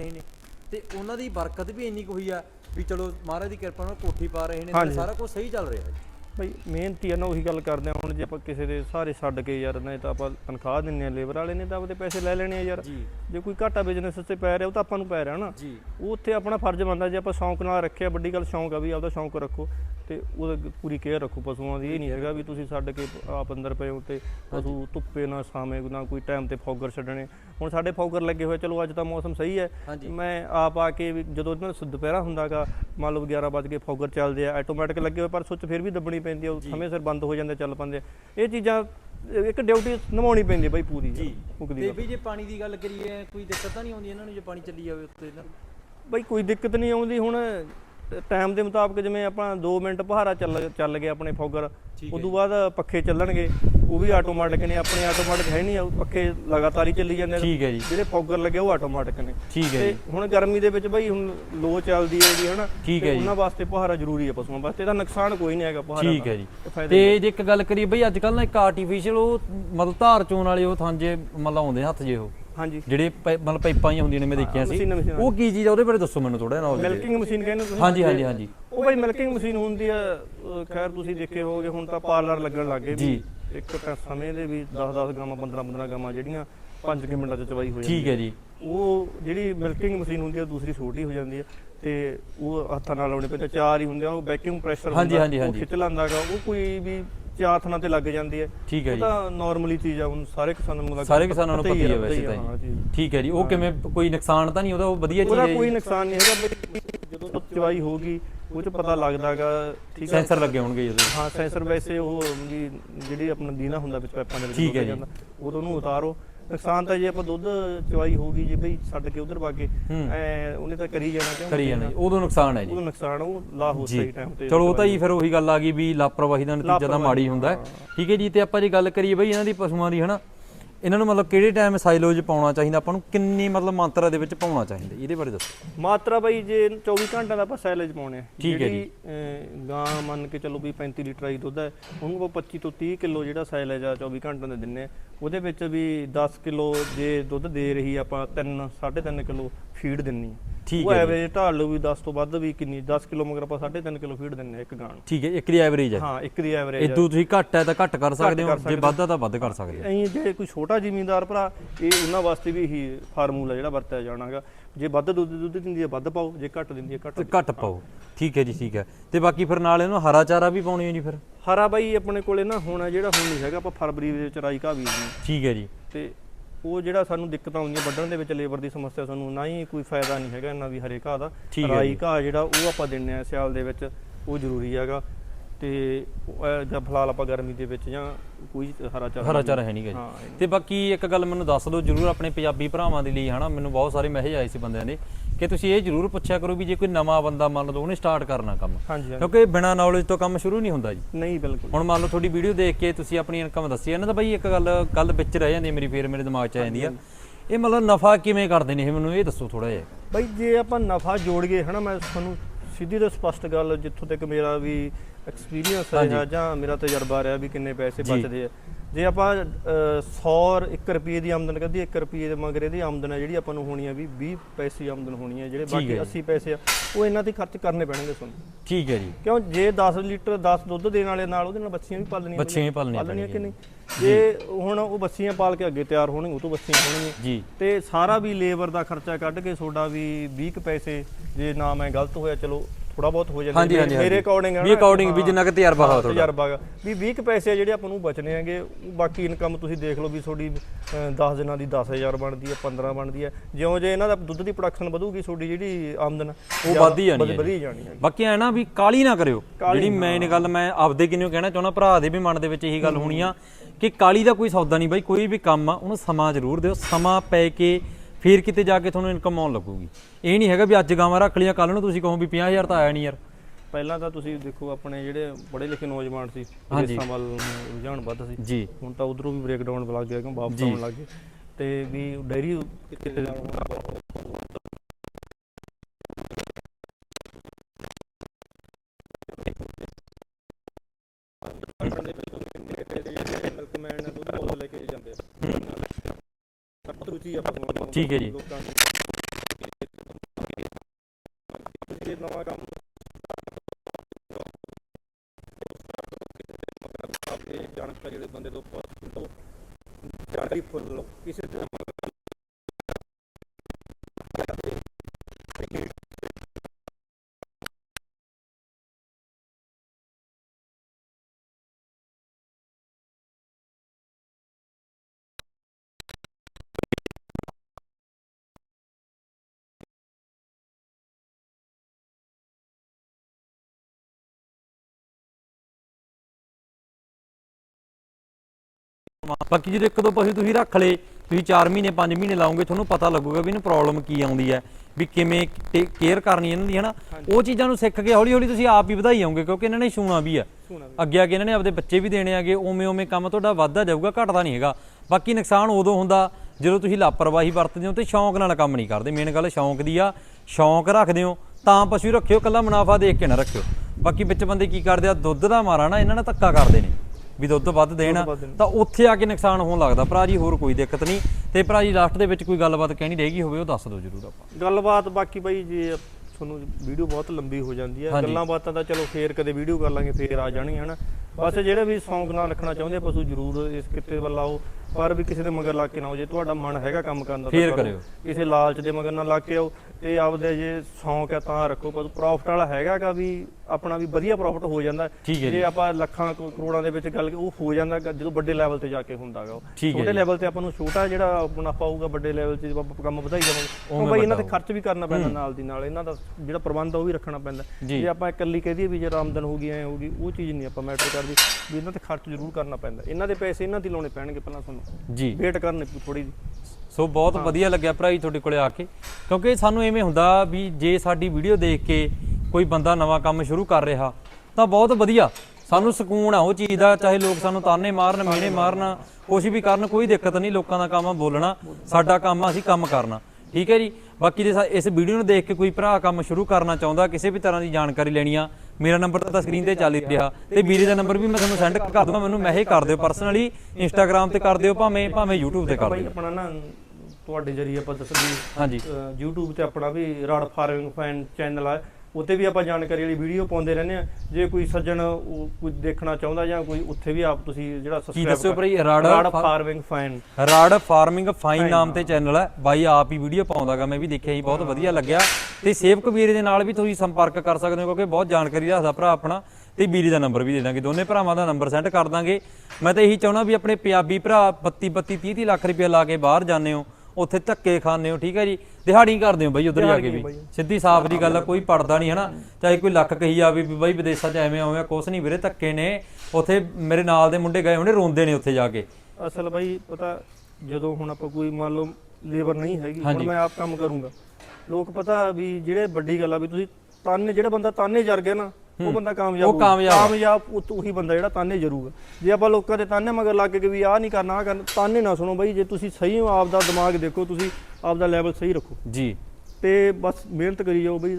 [SPEAKER 1] ਰਹੇ ਨੇ। ਤੇ ਉਹਨਾਂ ਦੀ ਬਰਕਤ ਵੀ ਇੰਨੀ ਕੁ ਹੋਈ ਆ ਵੀ ਚਲੋ ਮਹਾਰਾਜ ਦੀ ਕਿਰਪਾ ਨਾਲ ਕੋਠੀ ਪਾ ਰਹੇ ਨੇ ਤੇ
[SPEAKER 2] ਹਾਂਜੀ।
[SPEAKER 1] ਸਾਰਾ ਕੁਝ ਸਹੀ ਚੱਲ ਰਿਹਾ ਹੈ
[SPEAKER 2] ਬਈ ਮਿਹਨਤੀ ਆ ਨਾ ਉਹੀ ਗੱਲ ਕਰਦੇ ਆ ਹੁਣ ਜੇ ਆਪਾਂ ਕਿਸੇ ਦੇ ਸਾਰੇ ਛੱਡ ਕੇ ਯਾਰ ਨਹੀਂ ਤਾਂ ਆਪਾਂ ਤਨਖਾਹ ਦਿੰਨੇ ਆ ਲੇਬਰ ਵਾਲੇ ਨੇ ਤਾਂ ਆਪਦੇ ਪੈਸੇ ਲੈ ਲੈਣੇ ਆ ਯਾਰ।
[SPEAKER 1] ਜੀ।
[SPEAKER 2] ਜੇ ਕੋਈ ਘਾਟਾ ਬਿਜ਼ਨਸ ਉੱਤੇ ਪੈ ਰਿਹਾ ਉਹ ਤਾਂ ਆਪਾਂ ਨੂੰ ਪੈ ਰਿਹਾ ਨਾ।
[SPEAKER 1] ਜੀ।
[SPEAKER 2] ਉਹ ਉੱਥੇ ਆਪਣਾ ਫਰਜ਼ ਬਣਦਾ ਜੇ ਆਪਾਂ ਸ਼ੌਂਕ ਨਾਲ ਰੱਖਿਆ ਵੱਡੀ ਗੱਲ ਸ਼ੌਂਕ ਆ ਵੀ ਆਪਦਾ ਸ਼ੌਂਕ ਰੱਖੋ। ਤੇ ਉਹਦਾ ਪੂਰੀ ਕੇਅਰ ਰੱਖੋ ਪਸ਼ੂਆਂ ਦੀ। ਇਹ ਨਹੀਂ ਹੈਗਾ ਵੀ ਤੁਸੀਂ ਛੱਡ ਕੇ ਆਪ ਅੰਦਰ ਪਏ ਹੋ ਤੇ ਪਸ਼ੂ ਧੁੱਪੇ ਨਾ ਸਾਵੇਂ ਨਾ ਕੋਈ ਟਾਈਮ ਤੇ ਫੌਗਰ ਛੱਡਣੇ। ਹੁਣ ਸਾਡੇ ਫੌਗਰ ਲੱਗੇ ਹੋਏ ਚਲੋ ਅੱਜ ਤਾਂ ਮੌਸਮ ਸਹੀ ਹੈ। ਮੈਂ ਆਪ ਆ ਕੇ ਜਦੋਂ ਇਹਨਾਂ ਦਾ ਦੁਪਹਿਰਾ ਹੁੰਦਾਗਾ ਮੰਨ ਲਓ 11 ਵਜੇ ਫੌਗਰ ਚੱਲਦੇ ਆ ਆਟੋਮੈਟਿਕ ਲੱਗੇ ਹੋਏ ਪਰ ਸੁੱਚ ਫਿਰ ਵੀ ਦੱਬਣੀ ਪੈਂਦੀ ਆ ਉਹ ਸਮੇਂ ਸਿਰ ਬੰਦ ਹੋ ਜਾਂਦੇ ਚੱਲ ਪੈਂਦੇ। ਇਹ ਚੀਜ਼ਾਂ ਇੱਕ ਡਿਊਟੀ ਨਿਭਾਉਣੀ ਪੈਂਦੀ ਹੈ ਬਾਈ ਪੂਰੀ
[SPEAKER 1] ਜੀ। ਤੇ। ਵੀ ਜੇ ਪਾਣੀ ਦੀ ਗੱਲ ਕਰੀਏ ਕੋਈ ਦਿੱਕਤ ਤਾਂ ਨਹੀਂ ਆਉਂਦੀ ਇਹਨਾਂ ਨੂੰ ਜੇ ਪਾਣੀ ਚੱਲੀ ਜਾਵੇ ਉੱਤੇ ਨਾ
[SPEAKER 2] ਬਈ ਕੋਈ ਦਿੱਕਤ ਨਹੀਂ ਆਉਂਦੀ ਹੁਣ। ਟਾਈਮ ਦੇ ਮੁਤਾਬਕ ਜਿਵੇਂ ਆਪਾਂ 2 ਮਿੰਟ ਪਹਾਰਾ ਚੱਲ ਚੱਲ ਗਏ ਆਪਣੇ ਫੌਗਰ
[SPEAKER 1] ਠੀਕ
[SPEAKER 2] ਉਦੋਂ ਬਾਅਦ ਪੱਖੇ ਚੱਲਣਗੇ ਉਹ ਵੀ ਆਟੋਮੈਟਿਕ ਨੇ ਆਪਣੇ ਆਟੋਮੈਟਿਕ ਹੈ ਨਹੀਂ ਪੱਖੇ ਲਗਾਤਾਰ ਹੀ ਚੱਲੀ ਜਾਂਦੇ ਨੇ। ਜਿਹੜੇ ਫੌਗਰ ਲੱਗੇ ਉਹ ਆਟੋਮੈਟਿਕ ਨੇ।
[SPEAKER 1] ਠੀਕ ਹੈ
[SPEAKER 2] ਤੇ ਹੁਣ ਗਰਮੀ ਦੇ ਵਿੱਚ ਬਈ ਹੁਣ ਲੋ ਚੱਲਦੀ ਹੈ ਜੀ ਹਨਾ?
[SPEAKER 1] ਠੀਕ
[SPEAKER 2] ਤੇ
[SPEAKER 1] ਹੈ ਜੀ।
[SPEAKER 2] ਉਹਨਾਂ ਵਾਸਤੇ ਪਹਾਰਾ ਜ਼ਰੂਰੀ ਹੈ ਪਸ਼ੂਆਂ ਵਾਸਤੇ ਇਹਦਾ ਨੁਕਸਾਨ ਕੋਈ ਨਹੀਂ ਹੈਗਾ ਪਹਾਰਾ
[SPEAKER 1] ਠੀਕ। ਹੈ ਜੀ।
[SPEAKER 2] ਤੇ
[SPEAKER 1] ਤੇ ਜੇ ਇੱਕ ਗੱਲ ਕਰੀਏ ਬਈ ਅੱਜ ਕੱਲ ਨਾ ਇੱਕ ਆਰਟੀਫੀਸ਼ੀਅਲ ਉਹ ਮਤਲਬ ਧਾਰ ਚੋਣ ਵਾਲੇ ਉਹ ਥਾਂਜੇ ਮਤਲਬ ਆਉਂਦੇ ਹੱਥ ਜੇ ਉਹ।
[SPEAKER 2] ਹਾਂਜੀ।
[SPEAKER 1] ਜਿਹੜੇ ਪੈ- ਮਤਲਬ ਪਾਈਪਾਂ ਹੀ ਹੁੰਦੀਆਂ ਨੇ ਮੈਂ ਦੇਖੀਆਂ ਸੀ।
[SPEAKER 2] ਮਸ਼ੀਨਾਂ- ਮਸ਼ੀਨਾਂ।
[SPEAKER 1] ਉਹ ਕੀ ਚੀਜ਼ ਆ ਉਹਦੇ ਬਾਰੇ ਦੱਸੋ ਮੈਨੂੰ ਥੋੜਾ ਨੌਲੇਜ
[SPEAKER 2] ਮਿਲਕਿੰਗ ਮਸ਼ੀਨ ਕਹਿੰਦੇ ਤੁਸੀਂ?
[SPEAKER 1] ਹਾਂਜੀ ਹਾਂਜੀ ਹਾਂਜੀ।
[SPEAKER 2] ਉਹ ਬਈ ਮਿਲਕਿੰਗ ਮਸ਼ੀਨ ਹੁੰਦੀ ਆ ਅਹ ਖੈਰ ਤੁਸੀਂ ਦੇਖੇ ਹੋਗੇ ਹੁਣ ਤਾਂ ਪਾਰਲਰ ਲੱਗਣ ਲੱਗੇ
[SPEAKER 1] ਜੀ।
[SPEAKER 2] ਇੱਕ ਤਾਂ ਸਮੇਂ ਦੇ ਵੀ 10-10 ਗਾਵਾਂ 15-15 ਗਾਵਾਂ ਜਿਹੜੀਆਂ 5 ਮਿੰਟਾਂ ਚ ਚਵਾਈ ਹੋ ਜਾਂਦੀ
[SPEAKER 1] ਠੀਕ ਹੈ ਜੀ।
[SPEAKER 2] ਉਹ ਜਿਹੜੀ ਮਿਲਕਿੰਗ ਮਸ਼ੀਨ ਹੁੰਦੀ ਆ ਦੂਸਰੀ ਛੋਟੀ ਹੋ ਜਾਂਦੀ ਆ ਤੇ ਉਹ ਹੱਥਾਂ ਨਾਲ ਲਾਉਣੇ ਪੈਂਦੇ ਚਾਰ ਹੀ ਹੁੰਦੇ ਆ ਉਹ ਵੈਕਿਊਮ ਪ੍ਰੈਸ਼ਰ
[SPEAKER 1] ਹਾਂਜੀ, ਹਾਂਜੀ,
[SPEAKER 2] ਉਹ
[SPEAKER 1] ਹਾਂਜੀ।
[SPEAKER 2] ਖਿੱਚ ਲੈਂਦਾਗਾ ਉਹ ਕੋਈ ਵੀ ਚਾਰ ਥਾਂ ਤੇ ਲੱਗ ਜਾਂਦੀ ਹੈ।
[SPEAKER 1] ਠੀਕ ਹੈ
[SPEAKER 2] ਉਹ
[SPEAKER 1] ਜੀ।
[SPEAKER 2] ਤਾਂ ਨਾਰਮਲੀ ਚੀਜ਼ ਆ ਹੁਣ ਸਾਰੇ ਕਿਸਾਨਾਂ ਨੂੰ ਲੱਗ
[SPEAKER 1] ਸਾਰੇ ਕਿਸਾਨਾਂ ਨੂੰ ਪਤਾ ਹੀ ਹੈ ਵੈਸੇ ਤਾਂ ਠੀਕ ਹੈ ਜੀ। ਉਹ ਕਿਵੇਂ ਕੋਈ ਨੁਕਸਾਨ ਤਾਂ ਨਹੀਂ ਉਹਦਾ? ਉਹ ਵਧੀਆ ਚੀਜ਼
[SPEAKER 2] ਉਹਦਾ
[SPEAKER 1] ਹੈ
[SPEAKER 2] ਕੋਈ
[SPEAKER 1] ਜੀ
[SPEAKER 2] ਨੁਕਸਾਨ ਨਹੀਂ ਹੈਗਾ ਜਦੋਂ ਚਵਾਈ ਹੋਗੀ ਉਹ ਚ ਪਤਾ ਲੱਗਦਾਗਾ ਠੀਕ ਹੈ।
[SPEAKER 1] ਸੈਂਸਰ ਲੱਗੇ ਹੋਣਗੇ ਜੀ ਉਹਦੇ
[SPEAKER 2] ਹਾਂ ਸੈਂਸਰ ਵੈਸੇ ਉਹ ਜਿਹੜੀ ਆਪਣਾ ਦੀਨਾ ਹੁੰਦਾ ਵਿੱਚ ਪਾਈਪਾਂ ਦੇ ਵਿੱਚ
[SPEAKER 1] ਠੀਕ ਹੈ
[SPEAKER 2] ਦੁੱਧ
[SPEAKER 1] ਜੀ।
[SPEAKER 2] ਜਾਂਦਾ, ਉਦੋਂ ਉਹਨੂੰ ਉਤਾਰੋ। ਨੁਕਸਾਨ ਤਾਂ ਜੇ ਆਪਾਂ ਦੁੱਧ ਚਵਾਈ ਹੋਊਗੀ ਜੇ ਬਈ ਛੱਡ ਕੇ ਉਧਰ ਵਾਗੇ। ਐ ਉਹਨੇ ਤਾਂ ਕਰੀ ਜਾਣਾ ਕਿਉਂ?
[SPEAKER 1] ਕਰੀ ਜਾਂਦੇ ਜੀ, ਉਦੋਂ ਨੁਕਸਾਨ ਹੈ ਜੀ।
[SPEAKER 2] ਉਹਦਾ ਨੁਕਸਾਨ ਉਹ ਲਾ ਹੋ ਸਹੀ ਟਾਈਮ ਤੇ
[SPEAKER 1] ਚਲੋ ਉਹ ਤਾਂ ਜੀ ਫਿਰ ਉਹੀ ਗੱਲ ਆ ਗਈ ਵੀ ਲਾਪਰਵਾਹੀ ਦਾ ਨਤੀਜਾ ਤਾਂ ਮਾੜੀ ਹੁੰਦਾ ਠੀਕ ਹੈ ਜੀ ਤੇ ਆਪਾਂ ਜੇ ਗੱਲ ਕਰੀਏ ਬਈ ਇਹਨਾਂ ਦੀ ਪਸ਼ੂਆਂ ਦੀ ਹਨਾ? ਇਹਨਾਂ ਨੂੰ ਮਤਲਬ ਕਿਹੜੇ ਟਾਈਮ ਸਾਈਲੋਜ ਪਾਉਣਾ ਚਾਹੀਦਾ? ਆਪਾਂ ਨੂੰ ਕਿੰਨੀ ਮਤਲਬ ਮਾਤਰਾ ਦੇ ਵਿੱਚ ਪਾਉਣਾ ਚਾਹੀਦਾ? ਇਹਦੇ ਬਾਰੇ ਦੱਸੋ।
[SPEAKER 2] ਮਾਤਰਾ ਬਈ ਜੇ 24 ਘੰਟਿਆਂ ਦਾ ਆਪਾਂ ਸੈਲੇਜ ਪਾਉਣੇ ਆ।
[SPEAKER 1] ਠੀਕ ਹੈ
[SPEAKER 2] ਜਿਹੜੀ, ਅਹ, ਗਾਂ ਮੰਨ ਕੇ ਚੱਲੋ ਵੀ 35 ਲੀਟਰ ਆਈ ਦੁੱਧ ਹੈ ਉਹਨੂੰ ਆਪਾਂ 25 ਤੋਂ 30 ਕਿਲੋ ਜਿਹੜਾ ਸੈਲੇਜ ਆ 24 ਘੰਟਿਆਂ ਦੇ ਦਿੰਨੇ ਆ। ਉਹਦੇ ਵਿੱਚ ਵੀ 10 ਕਿਲੋ ਜੇ ਦੁੱਧ ਦੇ ਰਹੀ ਆ ਆਪਾਂ 3 3.5 ਕਿਲੋ ਫੀਡ ਦਿੰਨੀ ਆ।
[SPEAKER 1] ਠੀਕ
[SPEAKER 2] ਉਹ
[SPEAKER 1] ਹੈ ਜੀ।
[SPEAKER 2] ਐਵਰੇਜ ਢਾਲ ਲਓ ਵੀ 10 ਤੋਂ ਵੱਧ ਵੀ ਕਿੰਨੀ 10 ਕਿਲੋ ਮਗਰ ਆਪਾਂ 3.5 ਕਿਲੋ ਫੀਡ ਦਿੰਨੇ ਆ ਇੱਕ ਗਾਂ ਨੂੰ।
[SPEAKER 1] ਠੀਕ ਹੈ ਇੱਕ ਦੀ ਐਵਰੇਜ ਹੈ।
[SPEAKER 2] ਹਾਂ ਇੱਕ ਦੀ ਐਵਰੇਜ
[SPEAKER 1] ਇਦੋਂ ਤੁਸੀਂ ਘੱਟ ਹੈ ਤਾਂ ਘੱਟ ਕਰ ਸਕਦੇ ਹੋ
[SPEAKER 2] ਕਰ
[SPEAKER 1] ਜੇ
[SPEAKER 2] ਸਕਦੇ
[SPEAKER 1] ਵੱਧਾ ਤਾਂ ਵੱਧ ਕਰ ਸਕਦੇ ਹੋ।
[SPEAKER 2] ਐਂ ਜੇ ਕੋਈ ਛੋਟਾ ਛੋਟਾ ਜ਼ਿਮੀਂਦਾਰ ਭਰਾ ਇਹ ਉਹਨਾਂ ਵਾਸਤੇ ਵੀ ਇਹੀ ਫਾਰਮੂਲਾ ਜਿਹੜਾ ਵਰਤਿਆ ਜਾਣਾਗਾ। ਜੇ ਵੱਧ ਦੁੱਧ ਦੁੱਧ ਦਿੰਦੀ ਹੈ ਵੱਧ ਪਾਓ ਜੇ ਘੱਟ ਦਿੰਦੀ ਹੈ ਘੱਟ
[SPEAKER 1] ਤੇ ਘੱਟ ਪਾਓ। ਠੀਕ ਹੈ ਜੀ ਠੀਕ ਹੈ। ਤੇ ਬਾਕੀ ਫਿਰ ਨਾਲ ਇਹਨੂੰ ਹਰਾ ਚਾਰਾ ਵੀ ਪਾਉਣੀ ਹੈ ਜੀ ਫਿਰ?
[SPEAKER 2] ਹਰਾ ਬਾਈ ਆਪਣੇ ਕੋਲੇ ਨਾ ਹੁਣ ਜਿਹੜਾ ਹੁਣ ਨਹੀਂ ਹੈਗਾ ਆਪਾਂ ਫਰਵਰੀ ਦੇ ਵਿੱਚ ਰਾਈ ਘਾਹ ਬੀਜਦੇ ਹਾਂ
[SPEAKER 1] ਠੀਕ ਹੈ ਜੀ।
[SPEAKER 2] ਤੇ ਉਹ ਜਿਹੜਾ ਸਾਨੂੰ ਦਿੱਕਤਾਂ ਆਉਂਦੀਆਂ ਵੱਢਣ ਦੇ ਵਿੱਚ ਲੇਬਰ ਦੀ ਸਮੱਸਿਆ ਸਾਨੂੰ ਨਾ ਹੀ ਕੋਈ ਫਾਇਦਾ ਨਹੀਂ ਹੈਗਾ ਇਹਨਾਂ ਵੀ ਹਰੇ ਘਾਹ ਦਾ।
[SPEAKER 1] ਠੀਕ ਹੈ
[SPEAKER 2] ਰਾਈ। ਘਾਹ ਜਿਹੜਾ ਉਹ ਆਪਾਂ ਦਿੰਨੇ ਆ ਸਿਆਲ ਦੇ ਵਿੱਚ ਉਹ ਜ਼ਰੂਰੀ ਹੈਗਾ। ਤੇ ਉਹ, ਅਹ, ਜਾਂ ਫਿਲਹਾਲ ਆਪਾਂ ਗਰਮੀ ਦੇ ਵਿੱਚ ਜਾਂ ਕੋਈ ਹਰਾ ਚਾਰਾ
[SPEAKER 1] ਹਰਾ ਚਾਰਾ ਹੈ ਨਹੀਂਗਾ
[SPEAKER 2] ਹਾਂ
[SPEAKER 1] ਜੀ ਤੇ ਬਾਕੀ ਇੱਕ ਗੱਲ ਮੈਨੂੰ ਦੱਸ ਦਿਓ ਜਰੂਰ ਆਪਣੇ ਪੰਜਾਬੀ ਭਰਾਵਾਂ ਦੇ ਲਈ ਹਨਾ? ਮੈਨੂੰ ਬਹੁਤ ਸਾਰੇ ਮੈਸੇਜ ਆਏ ਸੀ ਬੰਦਿਆਂ ਦੇ ਕਿ ਤੁਸੀਂ ਇਹ ਜਰੂਰ ਪੁੱਛਿਆ ਕਰੋ ਵੀ ਜੇ ਕੋਈ ਨਵਾਂ ਬੰਦਾ ਮੰਨ ਲਓ ਉਹਨੇ ਸਟਾਰਟ ਕਰਨਾ ਕੰਮ
[SPEAKER 2] ਹਾਂਜੀ ਹਾਂਜੀ।
[SPEAKER 1] ਕਿਉਂਕਿ ਬਿਨਾ ਨੌਲੇਜ ਤੋਂ ਕੰਮ ਸ਼ੁਰੂ ਨਹੀਂ ਹੁੰਦਾ ਜੀ।
[SPEAKER 2] ਨਹੀਂ ਬਿਲਕੁਲ।
[SPEAKER 1] ਹੁਣ ਮੰਨ ਲਓ ਤੁਹਾਡੀ ਵੀਡੀਓ ਦੇਖ ਕੇ ਤੁਸੀਂ ਆਪਣੀ ਇਨਕਮ ਦੱਸੀ ਇਹਨਾਂ ਦਾ ਬਾਈ ਇੱਕ ਗੱਲ ਗੱਲ ਵਿੱਚ ਰਹਿ ਜਾਂਦੀ ਹੈ ਮੇਰੀ ਫੇਰ ਮੇਰੇ ਦਿਮਾਗ 'ਚ ਆ ਜਾਂਦੀ ਆ। ਇਹ ਮਤਲਬ ਨਫਾ ਕਿਵੇਂ ਕਰਦੇ ਨੇ ਇਹ? ਮੈਨੂੰ ਇਹ ਦੱਸੋ ਥੋੜਾ ਜਿਹਾ।
[SPEAKER 2] ਬਈ ਜੇ ਆਪਾਂ ਨਫਾ ਜੋੜ ਗਏ ਹਨਾ ਮੈਂ ਤੁਹਾਨੂੰ ਸਿੱਧੀ ਤੇ ਸਪਸ਼ਟ ਗੱਲ ਜਿੱਥੋਂ ਤੱਕ ਮੇਰਾ ਵੀ ਐਕਸਪੀਰੀਅੰਸ ਰਿਹਾ ਜਾਂ ਮੇਰਾ ਤਜਰਬਾ ਰਿਹਾ ਵੀ ਕਿੰਨੇ ਪੈਸੇ। ਬਚਦੇ ਆ ਜੇ ਆਪਾਂ 100 1 ਰੁਪਏ ਦੀ ਆਮਦਨ ਕਰਦੀ 1 ਰੁਪਏ ਦੇ ਮਗਰ ਇਹਦੀ ਆਮਦਨ ਹੈ ਜਿਹੜੀ ਆਪਾਂ ਨੂੰ ਹੋਣੀ ਆ ਵੀ 20 ਪੈਸੇ ਆਮਦਨ ਹੋਣੀ ਹੈ ਜਿਹੜੇ ਬਾਕੀ
[SPEAKER 1] ਹੈ
[SPEAKER 2] 80 ਪੈਸੇ ਆ ਉਹ ਇਹਨਾਂ ਤੇ ਖਰਚ ਕਰਨੇ ਪੈਣਗੇ ਤੁਹਾਨੂੰ।
[SPEAKER 1] ਠੀਕ ਹੈ ਜੀ।
[SPEAKER 2] ਕਿਉਂ? ਜੇ 10 ਲੀਟਰ 10 ਦੁੱਧ ਦੇਣ ਵਾਲੇ ਨਾਲ ਉਹਦੇ ਨਾਲ ਬੱਚੀਆਂ ਵੀ ਪਾਲਣੀਆਂ
[SPEAKER 1] ਬੱਚੀਆਂ ਵੀ ਪਾਲਣੀਆਂ
[SPEAKER 2] ਪਾਲਣੀਆਂ ਕਿ ਨਹੀਂ? ਜੇ। ਹੁਣ ਉਹ ਬੱਚੀਆਂ ਪਾਲ ਕੇ ਅੱਗੇ ਤਿਆਰ ਹੋਣਗੇ ਉਹ ਤੋਂ ਬੱਚੀਆਂ ਹੋਣਗੀਆਂ।
[SPEAKER 1] ਜੀ।
[SPEAKER 2] ਤੇ ਸਾਰਾ ਵੀ ਲੇਬਰ ਦਾ ਖਰਚਾ ਕੱਢ ਕੇ ਤੁਹਾਡਾ ਵੀ 20 ਕੁ ਪੈਸੇ ਜੇ ਨਾ ਮੈਂ ਗਲਤ ਹੋਇਆ ਚਲੋ ਥੋੜਾ ਬਹੁਤ ਹੋ ਜਾਂਦਾ
[SPEAKER 1] ਹਾਂਜੀ, ਹਾਂਜੀ,
[SPEAKER 2] ਮੇਰੇ
[SPEAKER 1] ਹਾਂਜੀ।
[SPEAKER 2] ਅਕਾਊਂਟਿੰਗ
[SPEAKER 1] ਵੀ according ਵੀ ਜਿੰਨਾ ਕੁ ਤਜਰਬਾ ਹੋਇਆ ਤੁਹਾਡਾ।
[SPEAKER 2] ਤਜਰਬਾ ਗਾ ਵੀ 20 ਕੁ ਪੈਸੇ ਆ ਜਿਹੜੇ ਆਪਾਂ ਨੂੰ ਬਚਣੇ ਹੈਗੇ ਉਹ ਬਾਕੀ ਇਨਕਮ ਤੁਸੀਂ ਦੇਖ ਲਓ ਵੀ ਤੁਹਾਡੀ 10 ਦਿਨਾਂ ਦੀ 10000 ਬਣਦੀ ਹੈ 15 ਬਣਦੀ ਹੈ। ਜਿਉਂ ਜੇ ਇਹਨਾਂ ਦਾ ਦੁੱਧ ਦੀ ਪ੍ਰੋਡਕਸ਼ਨ ਵਧੂਗੀ ਤੁਹਾਡੀ ਜਿਹੜੀ ਆਮਦਨ
[SPEAKER 1] ਉਹ ਵੱਧਦੀ ਜਾਣੀ ਹੈ
[SPEAKER 2] ਵਧੀ ਜਾਣੀ ਹੈ।
[SPEAKER 1] ਬਾਕੀ ਐ ਨਾ ਵੀ ਕਾਲੀ ਨਾ ਕਰਿਓ। ਜਿਹੜੀ ਮੇਨ ਗੱਲ ਮੈਂ ਆਪਦੇ ਕਿੰਨਿਓ ਕਹਿਣਾ ਚਾਹੁੰਦਾ ਭਰਾ ਦੇ ਵੀ ਮਨ ਦੇ ਵਿੱਚ ਇਹੀ ਗੱਲ ਹੋਣੀ ਆ ਕਿ ਕਾਲੀ ਦਾ ਕੋਈ ਸੌਦਾ ਨਹੀਂ ਬਾਈ ਕੋਈ ਵੀ ਕੰਮ ਆ ਉਹਨੂੰ ਸਮਾਂ ਜ਼ਰੂਰ ਦਿਓ। ਸਮਾਂ ਪੈ ਕੇ ਫਿਰ ਕਿਤੇ ਜਾ ਕੇ ਤੁਹਾਨੂੰ ਇਨਕਮ ਆਉਣ ਲੱਗੂਗੀ। ਇਹ ਨਹੀਂ ਹੈਗਾ ਵੀ ਅੱਜ ਗਾਵਾਂ ਰੱਖ ਲੀਆਂ ਕੱਲ ਨੂੰ ਤੁਸੀਂ ਕਹੋ ਵੀ 50000 ਤਾਂ ਆਇਆ ਨਹੀਂ ਯਾਰ।
[SPEAKER 2] ਪਹਿਲਾਂ ਤਾਂ ਤੁਸੀਂ ਦੇਖੋ ਆਪਣੇ ਜਿਹੜੇ ਪੜ੍ਹੇ ਲਿਖੇ ਨੌਜਵਾਨ ਸੀ। ਦੇਸਾਂ ਵੱਲ ਰੁਝਾਨ ਵੱਧ ਸੀ।
[SPEAKER 1] ਜੀ।
[SPEAKER 2] ਹੁਣ ਤਾਂ ਉਧਰੋਂ ਵੀ ਬ੍ਰੇਕ ਡਾਊਨ ਲੱਗ ਗਿਆ ਕਿਉਂ ਵਾਪਸ। ਆਉਣ ਲੱਗ ਗਏ। ਤੇ ਵੀ ਡੈਰੀ ਕਿਤੇ ਮਿਲਕਮੈਨ ਦੁੱਧ ਬੋਤਲ ਲੈ ਕੇ ਜਾਂਦੇ ਆ
[SPEAKER 1] ਠੀਕ ਹੈ ਜੀ।
[SPEAKER 2] ਲੋਕਾਂ ਇਹ ਨਵਾਂ ਕੰਮ ਜਾਣਕਾਰੀ ਦੇ ਬੰਦੇ ਤੋਂ ਪੁੱਛ ਲਓ ਜਾਣਕਾਰੀ ਫੁੱਲ ਲਓ ਕਿਸੇ ਦੇ
[SPEAKER 1] ਬਾਕੀ ਜਦੋਂ ਇੱਕ ਦੋ ਪਸ਼ੂ ਤੁਸੀਂ ਰੱਖ ਲਏ ਤੁਸੀਂ 4 ਮਹੀਨੇ 5 ਮਹੀਨੇ ਲਾਓਗੇ ਤੁਹਾਨੂੰ ਪਤਾ ਲੱਗੂਗਾ ਵੀ ਇਹਨੂੰ ਪ੍ਰੋਬਲਮ ਕੀ ਆਉਂਦੀ ਹੈ ਵੀ ਕਿਵੇਂ ਕੇਅਰ ਕਰਨੀ ਇਹਨਾਂ ਦੀ ਹਨਾ? ਉਹ ਚੀਜ਼ਾਂ ਨੂੰ ਸਿੱਖ ਕੇ ਹੌਲੀ ਹੌਲੀ ਤੁਸੀਂ ਆਪ ਹੀ ਵਧਾਈ ਆਉਂਗੇ ਕਿਉਂਕਿ ਇਹਨਾਂ ਨੇ ਛੂਣਾ ਵੀ ਆ ਅੱਗੇ ਆ ਕੇ ਇਹਨਾਂ ਨੇ ਆਪਦੇ ਬੱਚੇ ਵੀ ਦੇਣੇ ਆਗੇ ਉਵੇਂ ਉਵੇਂ ਕੰਮ ਤੁਹਾਡਾ ਵੱਧਦਾ ਜਾਊਗਾ ਘਟਦਾ ਨਹੀਂ ਹੈਗਾ। ਬਾਕੀ ਨੁਕਸਾਨ ਉਦੋਂ ਹੁੰਦਾ ਜਦੋਂ ਤੁਸੀਂ ਲਾਪਰਵਾਹੀ ਵਰਤਦੇ ਹੋ ਤੇ ਸ਼ੌਂਕ ਨਾਲ ਕੰਮ ਨਹੀਂ ਕਰਦੇ। ਮੇਨ ਗੱਲ ਸ਼ੌਂਕ ਦੀ ਆ ਸ਼ੌਂਕ ਰੱਖਦੇ ਹੋ ਤਾਂ ਪਸ਼ੂ ਰੱਖਿਓ ਕੱਲਾ ਮੁਨਾਫਾ ਦੇਖ ਕੇ ਨਾ ਰੱਖਿਓ। ਬਾਕੀ ਵਿੱਚ ਬੰਦੇ ਕੀ ਕਰਦੇ ਆ ਦੁੱਧ ਦਾ ਮਾਰਾ ਨਾ ਇਹਨਾਂ ਨਾਲ ਧੱਕਾ ਕਰਦੇ ਨੇ। ਵੀ ਦੁੱਧ ਵੱਧ ਦੇਣ। ਤਾਂ ਉੱਥੇ ਆ ਕੇ ਨੁਕਸਾਨ ਹੋਣ ਲੱਗਦਾ ਭਰਾ ਜੀ ਹੋਰ ਕੋਈ ਦਿੱਕਤ ਨਹੀਂ ਤੇ ਭਰਾ ਜੀ ਲਾਸਟ ਦੇ ਵਿੱਚ ਕੋਈ ਗੱਲਬਾਤ ਕਹਿਣੀ ਰਹੇਗੀ ਹੋਵੇ ਉਹ ਦੱਸ ਦਿਓ ਜਰੂਰ ਆਪਾਂ
[SPEAKER 2] ਗੱਲਬਾਤ ਬਾਕੀ ਬਾਈ ਜੇ ਤੁਹਾਨੂੰ ਵੀਡੀਓ ਬਹੁਤ ਲੰਬੀ ਹੋ ਜਾਂਦੀ ਹੈ। ਗੱਲਾਂ ਬਾਤਾਂ ਤਾਂ ਚਲੋ ਫੇਰ ਕਦੇ ਵੀਡੀਓ ਕਰ ਲਾਂਗੇ ਫੇਰ ਆ ਜਾਣਗੀਆਂ ਹਨਾ ਬਸ ਜਿਹੜੇ ਵੀ ਸ਼ੌਂਕ ਨਾਲ ਰੱਖਣਾ ਚਾਹੁੰਦੇ ਆ ਪਸ਼ੂ ਜ਼ਰੂਰ ਇਸ ਕਿੱਤੇ ਵੱਲ ਆਓ ਪਰ ਵੀ ਕਿਸੇ ਦੇ ਮਗਰ ਲੱਗ ਕੇ ਨਾ ਆਓ ਜੇ ਤੁਹਾਡਾ ਮਨ ਹੈਗਾ ਕੰਮ ਕਰਨ ਦਾ
[SPEAKER 1] ਫੇਰ
[SPEAKER 2] ਕਰੋ।
[SPEAKER 1] ਕਰਿਓ।
[SPEAKER 2] ਕਿਸੇ ਲਾਲਚ ਦੇ ਮਗਰ ਨਾ ਲੱਗ ਕੇ ਆਓ ਤੇ ਆਪਦੇ ਜੇ ਸ਼ੌਂਕ ਹੈ ਤਾਂ ਰੱਖੋ ਪਸ਼ੂ ਪ੍ਰੋਫਿਟ ਵਾਲਾ ਹੈਗਾਗਾ ਵੀ ਆਪਣਾ ਵੀ ਵਧੀਆ ਪ੍ਰੋਫਿਟ ਹੋ ਜਾਂਦਾ।
[SPEAKER 1] ਜੀ।
[SPEAKER 2] ਆਪਾਂ ਲੱਖਾਂ ਕਰੋ- ਕਰੋੜਾਂ ਦੇ ਵਿੱਚ ਗੱਲ ਉਹ ਹੋ ਜਾਂਦਾ ਜਦੋਂ ਵੱਡੇ ਲੈਵਲ ਤੇ ਜਾ ਕੇ ਹੁੰਦਾਗਾ ਛੋਟੇ। ਲੈਵਲ ਤੇ ਆਪਾਂ ਨੂੰ ਛੋਟਾ ਜਿਹੜਾ ਮੁਨਾਫਾ ਆਊਗਾ ਵੱਡੇ ਲੈਵਲ ਜਦੋਂ ਆਪਾਂ ਕੰਮ ਵਧਾਈ ਜਾਵਾਂਗੇ ਉਹ ਬਈ ਇਹਨਾਂ ਤੇ ਖਰਚ ਵੀ ਕਰਨਾ ਪੈਂਦਾ ਨਾਲ ਦੀ ਨਾਲ ਇਹਨਾਂ ਦਾ ਜਿਹੜਾ ਪ੍ਰਬੰਧ ਉਹ ਵੀ ਰੱਖਣਾ ਪੈਂਦਾ।
[SPEAKER 1] ਜੀ।
[SPEAKER 2] ਆਪਾਂ ਇਕੱਲੀ ਕਹਦੀਏ ਵੀ ਜੇ ਆਮਦਨ ਹੋ ਗਈ ਐ ਹੋ ਗਈ ਉਹ ਚੀਜ਼ ਨਹੀਂ ਆਪਾਂ ਮੈਟਰ ਕਰਦੀ ਵੀ ਇਹਨਾਂ ਤੇ ਖਰਚ ਜ਼ਰੂਰ ਕਰਨਾ ਪੈਂਦਾ। ਇਹਨਾਂ ਦੇ ਪੈਸੇ ਇਹਨਾਂ ਦੀ ਲਾਉਣੇ ਪੈਣਗੇ ਪਹਿਲਾਂ ਤੁਹਾਨੂੰ।
[SPEAKER 1] ਜੀ।
[SPEAKER 2] ਵੇਟ ਕਰਨੀ ਥੋੜੀ ਜੀ
[SPEAKER 1] ਸੋ ਬਹੁਤ ਵਧੀਆ ਲੱਗਿਆ ਭਰਾ ਜੀ ਤੁਹਾਡੇ ਕੋਲੇ ਆ ਕੇ ਕਿਉਂਕਿ ਸਾਨੂੰ ਐਵੇਂ ਹੁੰਦਾ ਵੀ ਜੇ ਸਾਡੀ ਵੀਡੀਓ ਦੇਖ ਕੇ ਕੋਈ ਬੰਦਾ ਨਵਾਂ ਕੰਮ ਸ਼ੁਰੂ ਕਰ ਰਿਹਾ ਤਾਂ ਬਹੁਤ ਵਧੀਆ। ਸਾਨੂੰ ਸਕੂਨ ਆ ਉਹ ਚੀਜ਼ ਦਾ ਚਾਹੇ ਲੋਕ ਸਾਨੂੰ ਤਾਨੇ ਮਾਰਨ ਮਿਹਣੇ ਮਾਰਨ ਕੁਛ ਵੀ ਕਰਨ ਕੋਈ ਦਿੱਕਤ ਨਹੀਂ ਲੋਕਾਂ ਦਾ ਕੰਮ ਆ ਬੋਲਣਾ ਸਾਡਾ ਕੰਮ ਆ ਅਸੀਂ ਕੰਮ ਕਰਨਾ। ਠੀਕ ਹੈ ਜੀ? ਬਾਕੀ ਜੇ ਇਸ ਵੀਡੀਓ ਨੂੰ ਦੇਖ ਕੇ ਕੋਈ ਭਰਾ ਕੰਮ ਸ਼ੁਰੂ ਕਰਨਾ ਚਾਹੁੰਦਾ ਕਿਸੇ ਵੀ ਤਰ੍ਹਾਂ ਦੀ ਜਾਣਕਾਰੀ ਲੈਣੀ ਆ ਮੇਰਾ ਨੰਬਰ ਤਾਂ ਸਕਰੀਨ ਤੇ ਚੱਲ ਹੀ ਰਿਹਾ। ਤੇ ਵੀਰੇ ਦਾ ਨੰਬਰ ਵੀ ਮੈਂ ਤੁਹਾਨੂੰ ਸੈਂਡ ਕਰ ਦੂੰਗਾ ਮੈਨੂੰ ਮੈਸੇਜ ਕਰ ਦਿਓ ਪਰਸਨਲੀ ਇੰਸਟਾਗ੍ਰam ਤੇ ਕਰ ਦਿਓ ਭਾਵੇਂ ਭਾਵੇਂ YouTube ਤੇ ਕਰ ਦਿਓ।
[SPEAKER 2] ਆਪਣਾ ਨਾ ਤੁਹਾਡੇ ਜਰੀਏ ਆਪਾਂ ਦੱਸਦੀ
[SPEAKER 1] ਹਾਂਜੀ।
[SPEAKER 2] YouTube ਤੇ ਆਪਣਾ ਵੀ ਰਾਡ ਫਾਰਮਿੰਗ ਫੈਨ ਚੈਨਲ ਆ ਉੱਤੇ ਵੀ ਆਪਾਂ ਜਾਣਕਾਰੀ ਵਾਲੀ ਵੀਡੀਓ ਪਾਉਂਦੇ ਰਹਿੰਦੇ ਆ ਜੇ ਕੋਈ ਸੱਜਣ ਉਹ ਕੋਈ ਦੇਖਣਾ ਚਾਹੁੰਦਾ ਜਾਂ ਕੋਈ ਉੱਥੇ ਵੀ ਆਪ ਤੁਸੀਂ ਜਿਹੜਾ
[SPEAKER 1] ਕੀ
[SPEAKER 2] ਸਬਸਕ੍ਰਾਈਬ
[SPEAKER 1] ਦੱਸਿਓ ਭਈ Rara
[SPEAKER 2] Rara farming fine
[SPEAKER 1] ਰਾੜ farming fine ਨਾਮ ਤੇ ਚੈਨਲ ਹੈ। ਬਾਈ ਆਪ ਹੀ ਵੀਡੀਓ ਪਾਉਂਦਾਗਾ ਮੈਂ ਵੀ ਦੇਖਿਆ ਜੀ ਬਹੁਤ ਵਧੀਆ ਲੱਗਿਆ। ਤੇ ਸੇਵਕ ਵੀਰ ਦੇ ਨਾਲ ਵੀ ਤੁਸੀਂ ਸੰਪਰਕ ਕਰ ਸਕਦੇ ਹੋ ਕਿਉਂਕਿ ਬਹੁਤ ਜਾਣਕਾਰੀ ਰੱਖਦਾ ਭਰਾ ਆਪਣਾ। ਤੇ ਵੀਰੇ ਦਾ ਨੰਬਰ ਵੀ ਦੇ ਦਾਂਗੇ ਦੋਨੇ ਭਰਾਵਾਂ ਦਾ ਨੰਬਰ ਸੈਂਡ ਕਰ ਦਾਂਗੇ। ਮੈਂ ਤਾਂ ਇਹੀ ਚਾਹੁੰਦਾ ਵੀ ਆਪਣੇ ਪੰਜਾਬੀ ਭਰਾ 32 32 30 30 ਲੱਖ ਰੁਪਏ ਲਾ ਕੇ ਬਾਹਰ ਜਾਂਦੇ ਹੋ। ਉੱਥੇ ਧੱਕੇ ਖਾਂਦੇ ਹੋ ਠੀਕ ਹੈ ਜੀ? ਦਿਹਾੜੀ ਕਰਦੇ ਹੋ ਬਈ ਉਧਰ ਜਾ ਕੇ ਵੀ। ਸਿੱਧੀ ਸਾਫ਼ ਦੀ ਗੱਲ ਆ ਕੋਈ ਪੜਦਾ ਨਹੀਂ ਹਨਾ? ਚਾਹੇ ਕੋਈ ਲੱਖ ਕਹੀ ਜਾਵੇ ਵੀ ਬਈ ਵਿਦੇਸ਼ਾਂ 'ਚ ਐਵੇਂ ਆਵੇਂ ਕੁਛ ਨਹੀਂ ਵੀਰੇ ਧੱਕੇ ਨੇ। ਉੱਥੇ ਮੇਰੇ ਨਾਲ ਦੇ ਮੁੰਡੇ ਗਏ ਹੋਣੇ ਰੋਂਦੇ ਨੇ ਉੱਥੇ ਜਾ ਕੇ।
[SPEAKER 2] ਅਸਲ ਬਾਈ ਪਤਾ ਜਦੋਂ ਹੁਣ ਆਪਾਂ ਕੋਈ ਮੰਨ ਲਓ ਲੇਬਰ ਨਹੀਂ ਹੈਗੀ ਹੁਣ ਮੈਂ ਆਪ ਕੰਮ ਕਰੂੰਗਾ। ਲੋਕ ਪਤਾ ਵੀ ਜਿਹੜੇ ਵੱਡੀ ਗੱਲ ਆ ਵੀ ਤੁਸੀਂ ਤਾਨੇ ਜਿਹੜਾ ਬੰਦਾ ਤਾਨੇ ਜਰ ਗਿਆ ਨਾ ਉਹ ਬੰਦਾ ਕਾਮਯਾਬ
[SPEAKER 1] ਉਹ। ਕਾਮਯਾਬ।
[SPEAKER 2] ਕਾਮਯਾਬ ਉਹ ਤੋਂ ਉਹੀ ਬੰਦਾ ਜਿਹੜਾ ਤਾਨੇ ਜਰੂਗਾ ਜੇ ਆਪਾਂ ਲੋਕਾਂ ਦੇ ਤਾਨੇ ਮਗਰ ਲੱਗ ਕੇ ਵੀ ਆਹ ਨਹੀਂ ਕਰਨਾ ਆਹ ਕਰਨਾ ਤਾਨੇ ਨਾ ਸੁਣੋ ਬਾਈ ਜੇ ਤੁਸੀਂ ਸਹੀ ਹੋ ਆਪਦਾ ਦਿਮਾਗ ਦੇਖੋ ਤੁਸੀਂ ਆਪਦਾ ਲੈਵਲ ਸਹੀ ਰੱਖੋ।
[SPEAKER 1] ਜੀ।
[SPEAKER 2] ਤੇ ਬਸ ਮਿਹਨਤ ਕਰੀ ਜਾਓ ਬਈ।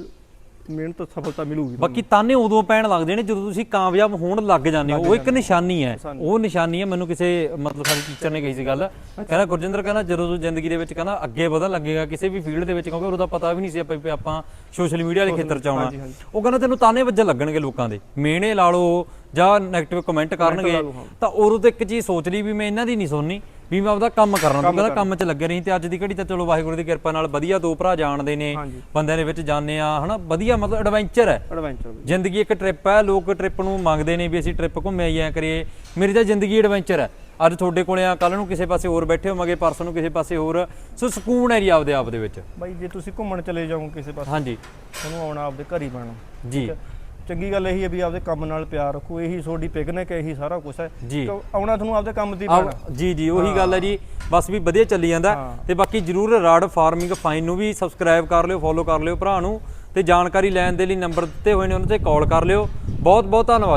[SPEAKER 2] ਮਿਹਨਤ ਸਫਲਤਾ ਮਿਲੂਗੀ
[SPEAKER 1] ਬਾਕੀ ਤਾਨੇ ਉਦੋਂ ਪੈਣ ਲੱਗਦੇ ਨੇ ਜਦੋਂ ਤੁਸੀਂ ਕਾਮਯਾਬ ਹੋਣ ਲੱਗ ਜਾਂਦੇ ਹੋ। ਉਹ ਇੱਕ ਨਿਸ਼ਾਨੀ ਹੈ। ਉਹ ਨਿਸ਼ਾਨੀ ਹੈ ਮੈਨੂੰ ਕਿਸੇ ਮਤਲਬ ਸਾਡੇ ਟੀਚਰ ਨੇ ਕਹੀ ਸੀ ਗੱਲ। ਕਹਿੰਦਾ ਗੁਰਜਿੰਦਰ ਕਹਿੰਦਾ ਜਦੋਂ ਤੂੰ ਜ਼ਿੰਦਗੀ ਦੇ ਵਿੱਚ ਕਹਿੰਦਾ ਅੱਗੇ ਵਧਣ ਲੱਗੇਗਾ ਕਿਸੇ ਵੀ ਫੀਲਡ ਦੇ ਵਿੱਚ ਕਿਉਂਕਿ ਉਹਦਾ ਪਤਾ ਵੀ ਨਹੀਂ ਸੀ ਆਪਾਂ ਆਪਾਂ ਸੋਸ਼ਲ ਮੀਡੀਆ ਵਾਲੇ ਖੇਤਰ ਚ ਆਉਣਾ। ਉਹ ਕਹਿੰਦਾ ਤੈਨੂੰ ਤਾਨੇ ਵੱਜਣ ਲੱਗਣਗੇ ਲੋਕਾਂ ਦੇ। ਮੇਨੇ ਲਾ ਲਓ ਜਾਂ 네ਗੇਟਿਵ ਕਮੈਂਟ ਕਰਨਗੇ। ਤਾਂ ਉਦੋਂ ਤੇ ਇੱਕ ਚੀਜ਼ ਸੋਚ ਲਈ ਵੀ ਮੈਂ ਇਹਨਾਂ ਦੀ ਨਹੀਂ ਸੁਣਨੀ। ਵੀ ਮੈਂ ਆਪਦਾ ਕੰਮ ਕਰਨਾ। ਤੂੰ ਕਹਿੰਦਾ ਕੰਮ 'ਚ ਲੱਗੇ ਰਹੀ ਤੇ ਅੱਜ ਦੀ ਘੜੀ ਤਾਂ ਚਲੋ ਵਾਹਿਗੁਰੂ ਦੀ ਕਿਰਪਾ ਨਾਲ ਵਧੀਆ ਦੋ ਭਰਾ ਜਾਣਦੇ ਨੇ ਬੰਦਿਆਂ ਦੇ ਵਿੱਚ ਜਾਂਦੇ ਆ ਹਨਾ? ਵਧੀਆ ਮਤਲਬ ਐਡਵੈਂਚਰ ਹੈ।
[SPEAKER 2] ਐਡਵੈਂਚਰ
[SPEAKER 1] ਜ਼ਿੰਦਗੀ ਇੱਕ ਟ੍ਰਿਪ ਹੈ ਲੋਕ ਟ੍ਰਿਪ ਨੂੰ ਮੰਗਦੇ ਨੇ ਵੀ ਅਸੀਂ ਟ੍ਰਿਪ ਘੁੰਮੇ ਆਈਏ ਕਰੀਏ। ਮੇਰੀ ਤਾਂ ਜ਼ਿੰਦਗੀ ਐਡਵੈਂਚਰ ਹੈ। ਅੱਜ ਤੁਹਾਡੇ ਕੋਲੇ ਆ ਕੱਲ ਨੂੰ ਕਿਸੇ ਪਾਸੇ ਹੋਰ ਬੈਠੇ ਹੋਵਾਂਗੇ ਪਰਸੋਂ ਨੂੰ ਕਿਸੇ ਪਾਸੇ ਹੋਰ। ਸੋ ਸਕੂਨ ਹੈ ਜੀ ਆਪਦੇ ਆਪ ਦੇ ਵਿੱਚ।
[SPEAKER 2] ਬਾਈ ਜੇ ਤੁਸੀਂ ਘੁੰਮਣ ਚਲੇ ਜਾਓ ਕਿਸੇ ਪਾਸੇ
[SPEAKER 1] ਹਾਂਜੀ।
[SPEAKER 2] ਤੁਹਾਨੂੰ ਆਉਣਾ ਆਪਦੇ ਘਰ ਹੀ ਪੈਣਾ।
[SPEAKER 1] ਜੀ।
[SPEAKER 2] ਚੰਗੀ ਗੱਲ ਇਹੀ ਹੈ ਵੀ ਆਪਦੇ ਕੰਮ ਨਾਲ ਪਿਆਰ ਰੱਖੋ ਇਹੀ ਤੁਹਾਡੀ ਪਿਕਨਿਕ ਹੈ ਇਹੀ ਸਾਰਾ ਕੁਝ ਹੈ।
[SPEAKER 1] ਜੀ।
[SPEAKER 2] ਆਉਣਾ ਤੁਹਾਨੂੰ ਆਪਦੇ ਕੰਮ ਦੀ
[SPEAKER 1] ਆਹ,
[SPEAKER 2] ਪੈਣਾ।
[SPEAKER 1] ਜੀ ਜੀ ਉਹੀ ਗੱਲ ਹੈ ਜੀ ਬਸ ਵੀ ਵਧੀਆ ਚੱਲੀ ਜਾਂਦਾ। ਤੇ ਬਾਕੀ ਜਰੂਰ ਰਾਡ ਫਾਰਮਿੰਗ ਫਾਈਨ ਨੂੰ ਵੀ ਸਬਸਕ੍ਰਾਈਬ ਕਰ ਲਿਓ ਫੋਲੋ ਕਰ ਲਿਓ ਭਰਾ ਨੂੰ ਤੇ ਜਾਣਕਾਰੀ ਲੈਣ ਦੇ ਲਈ ਨੰਬਰ ਦਿੱਤੇ ਹੋਏ ਨੇ ਉਹਨਾਂ ਤੇ ਕਾਲ ਕਰ ਲਿਓ। ਬਹੁਤ ਬਹੁਤ ਧੰਨਵਾਦ।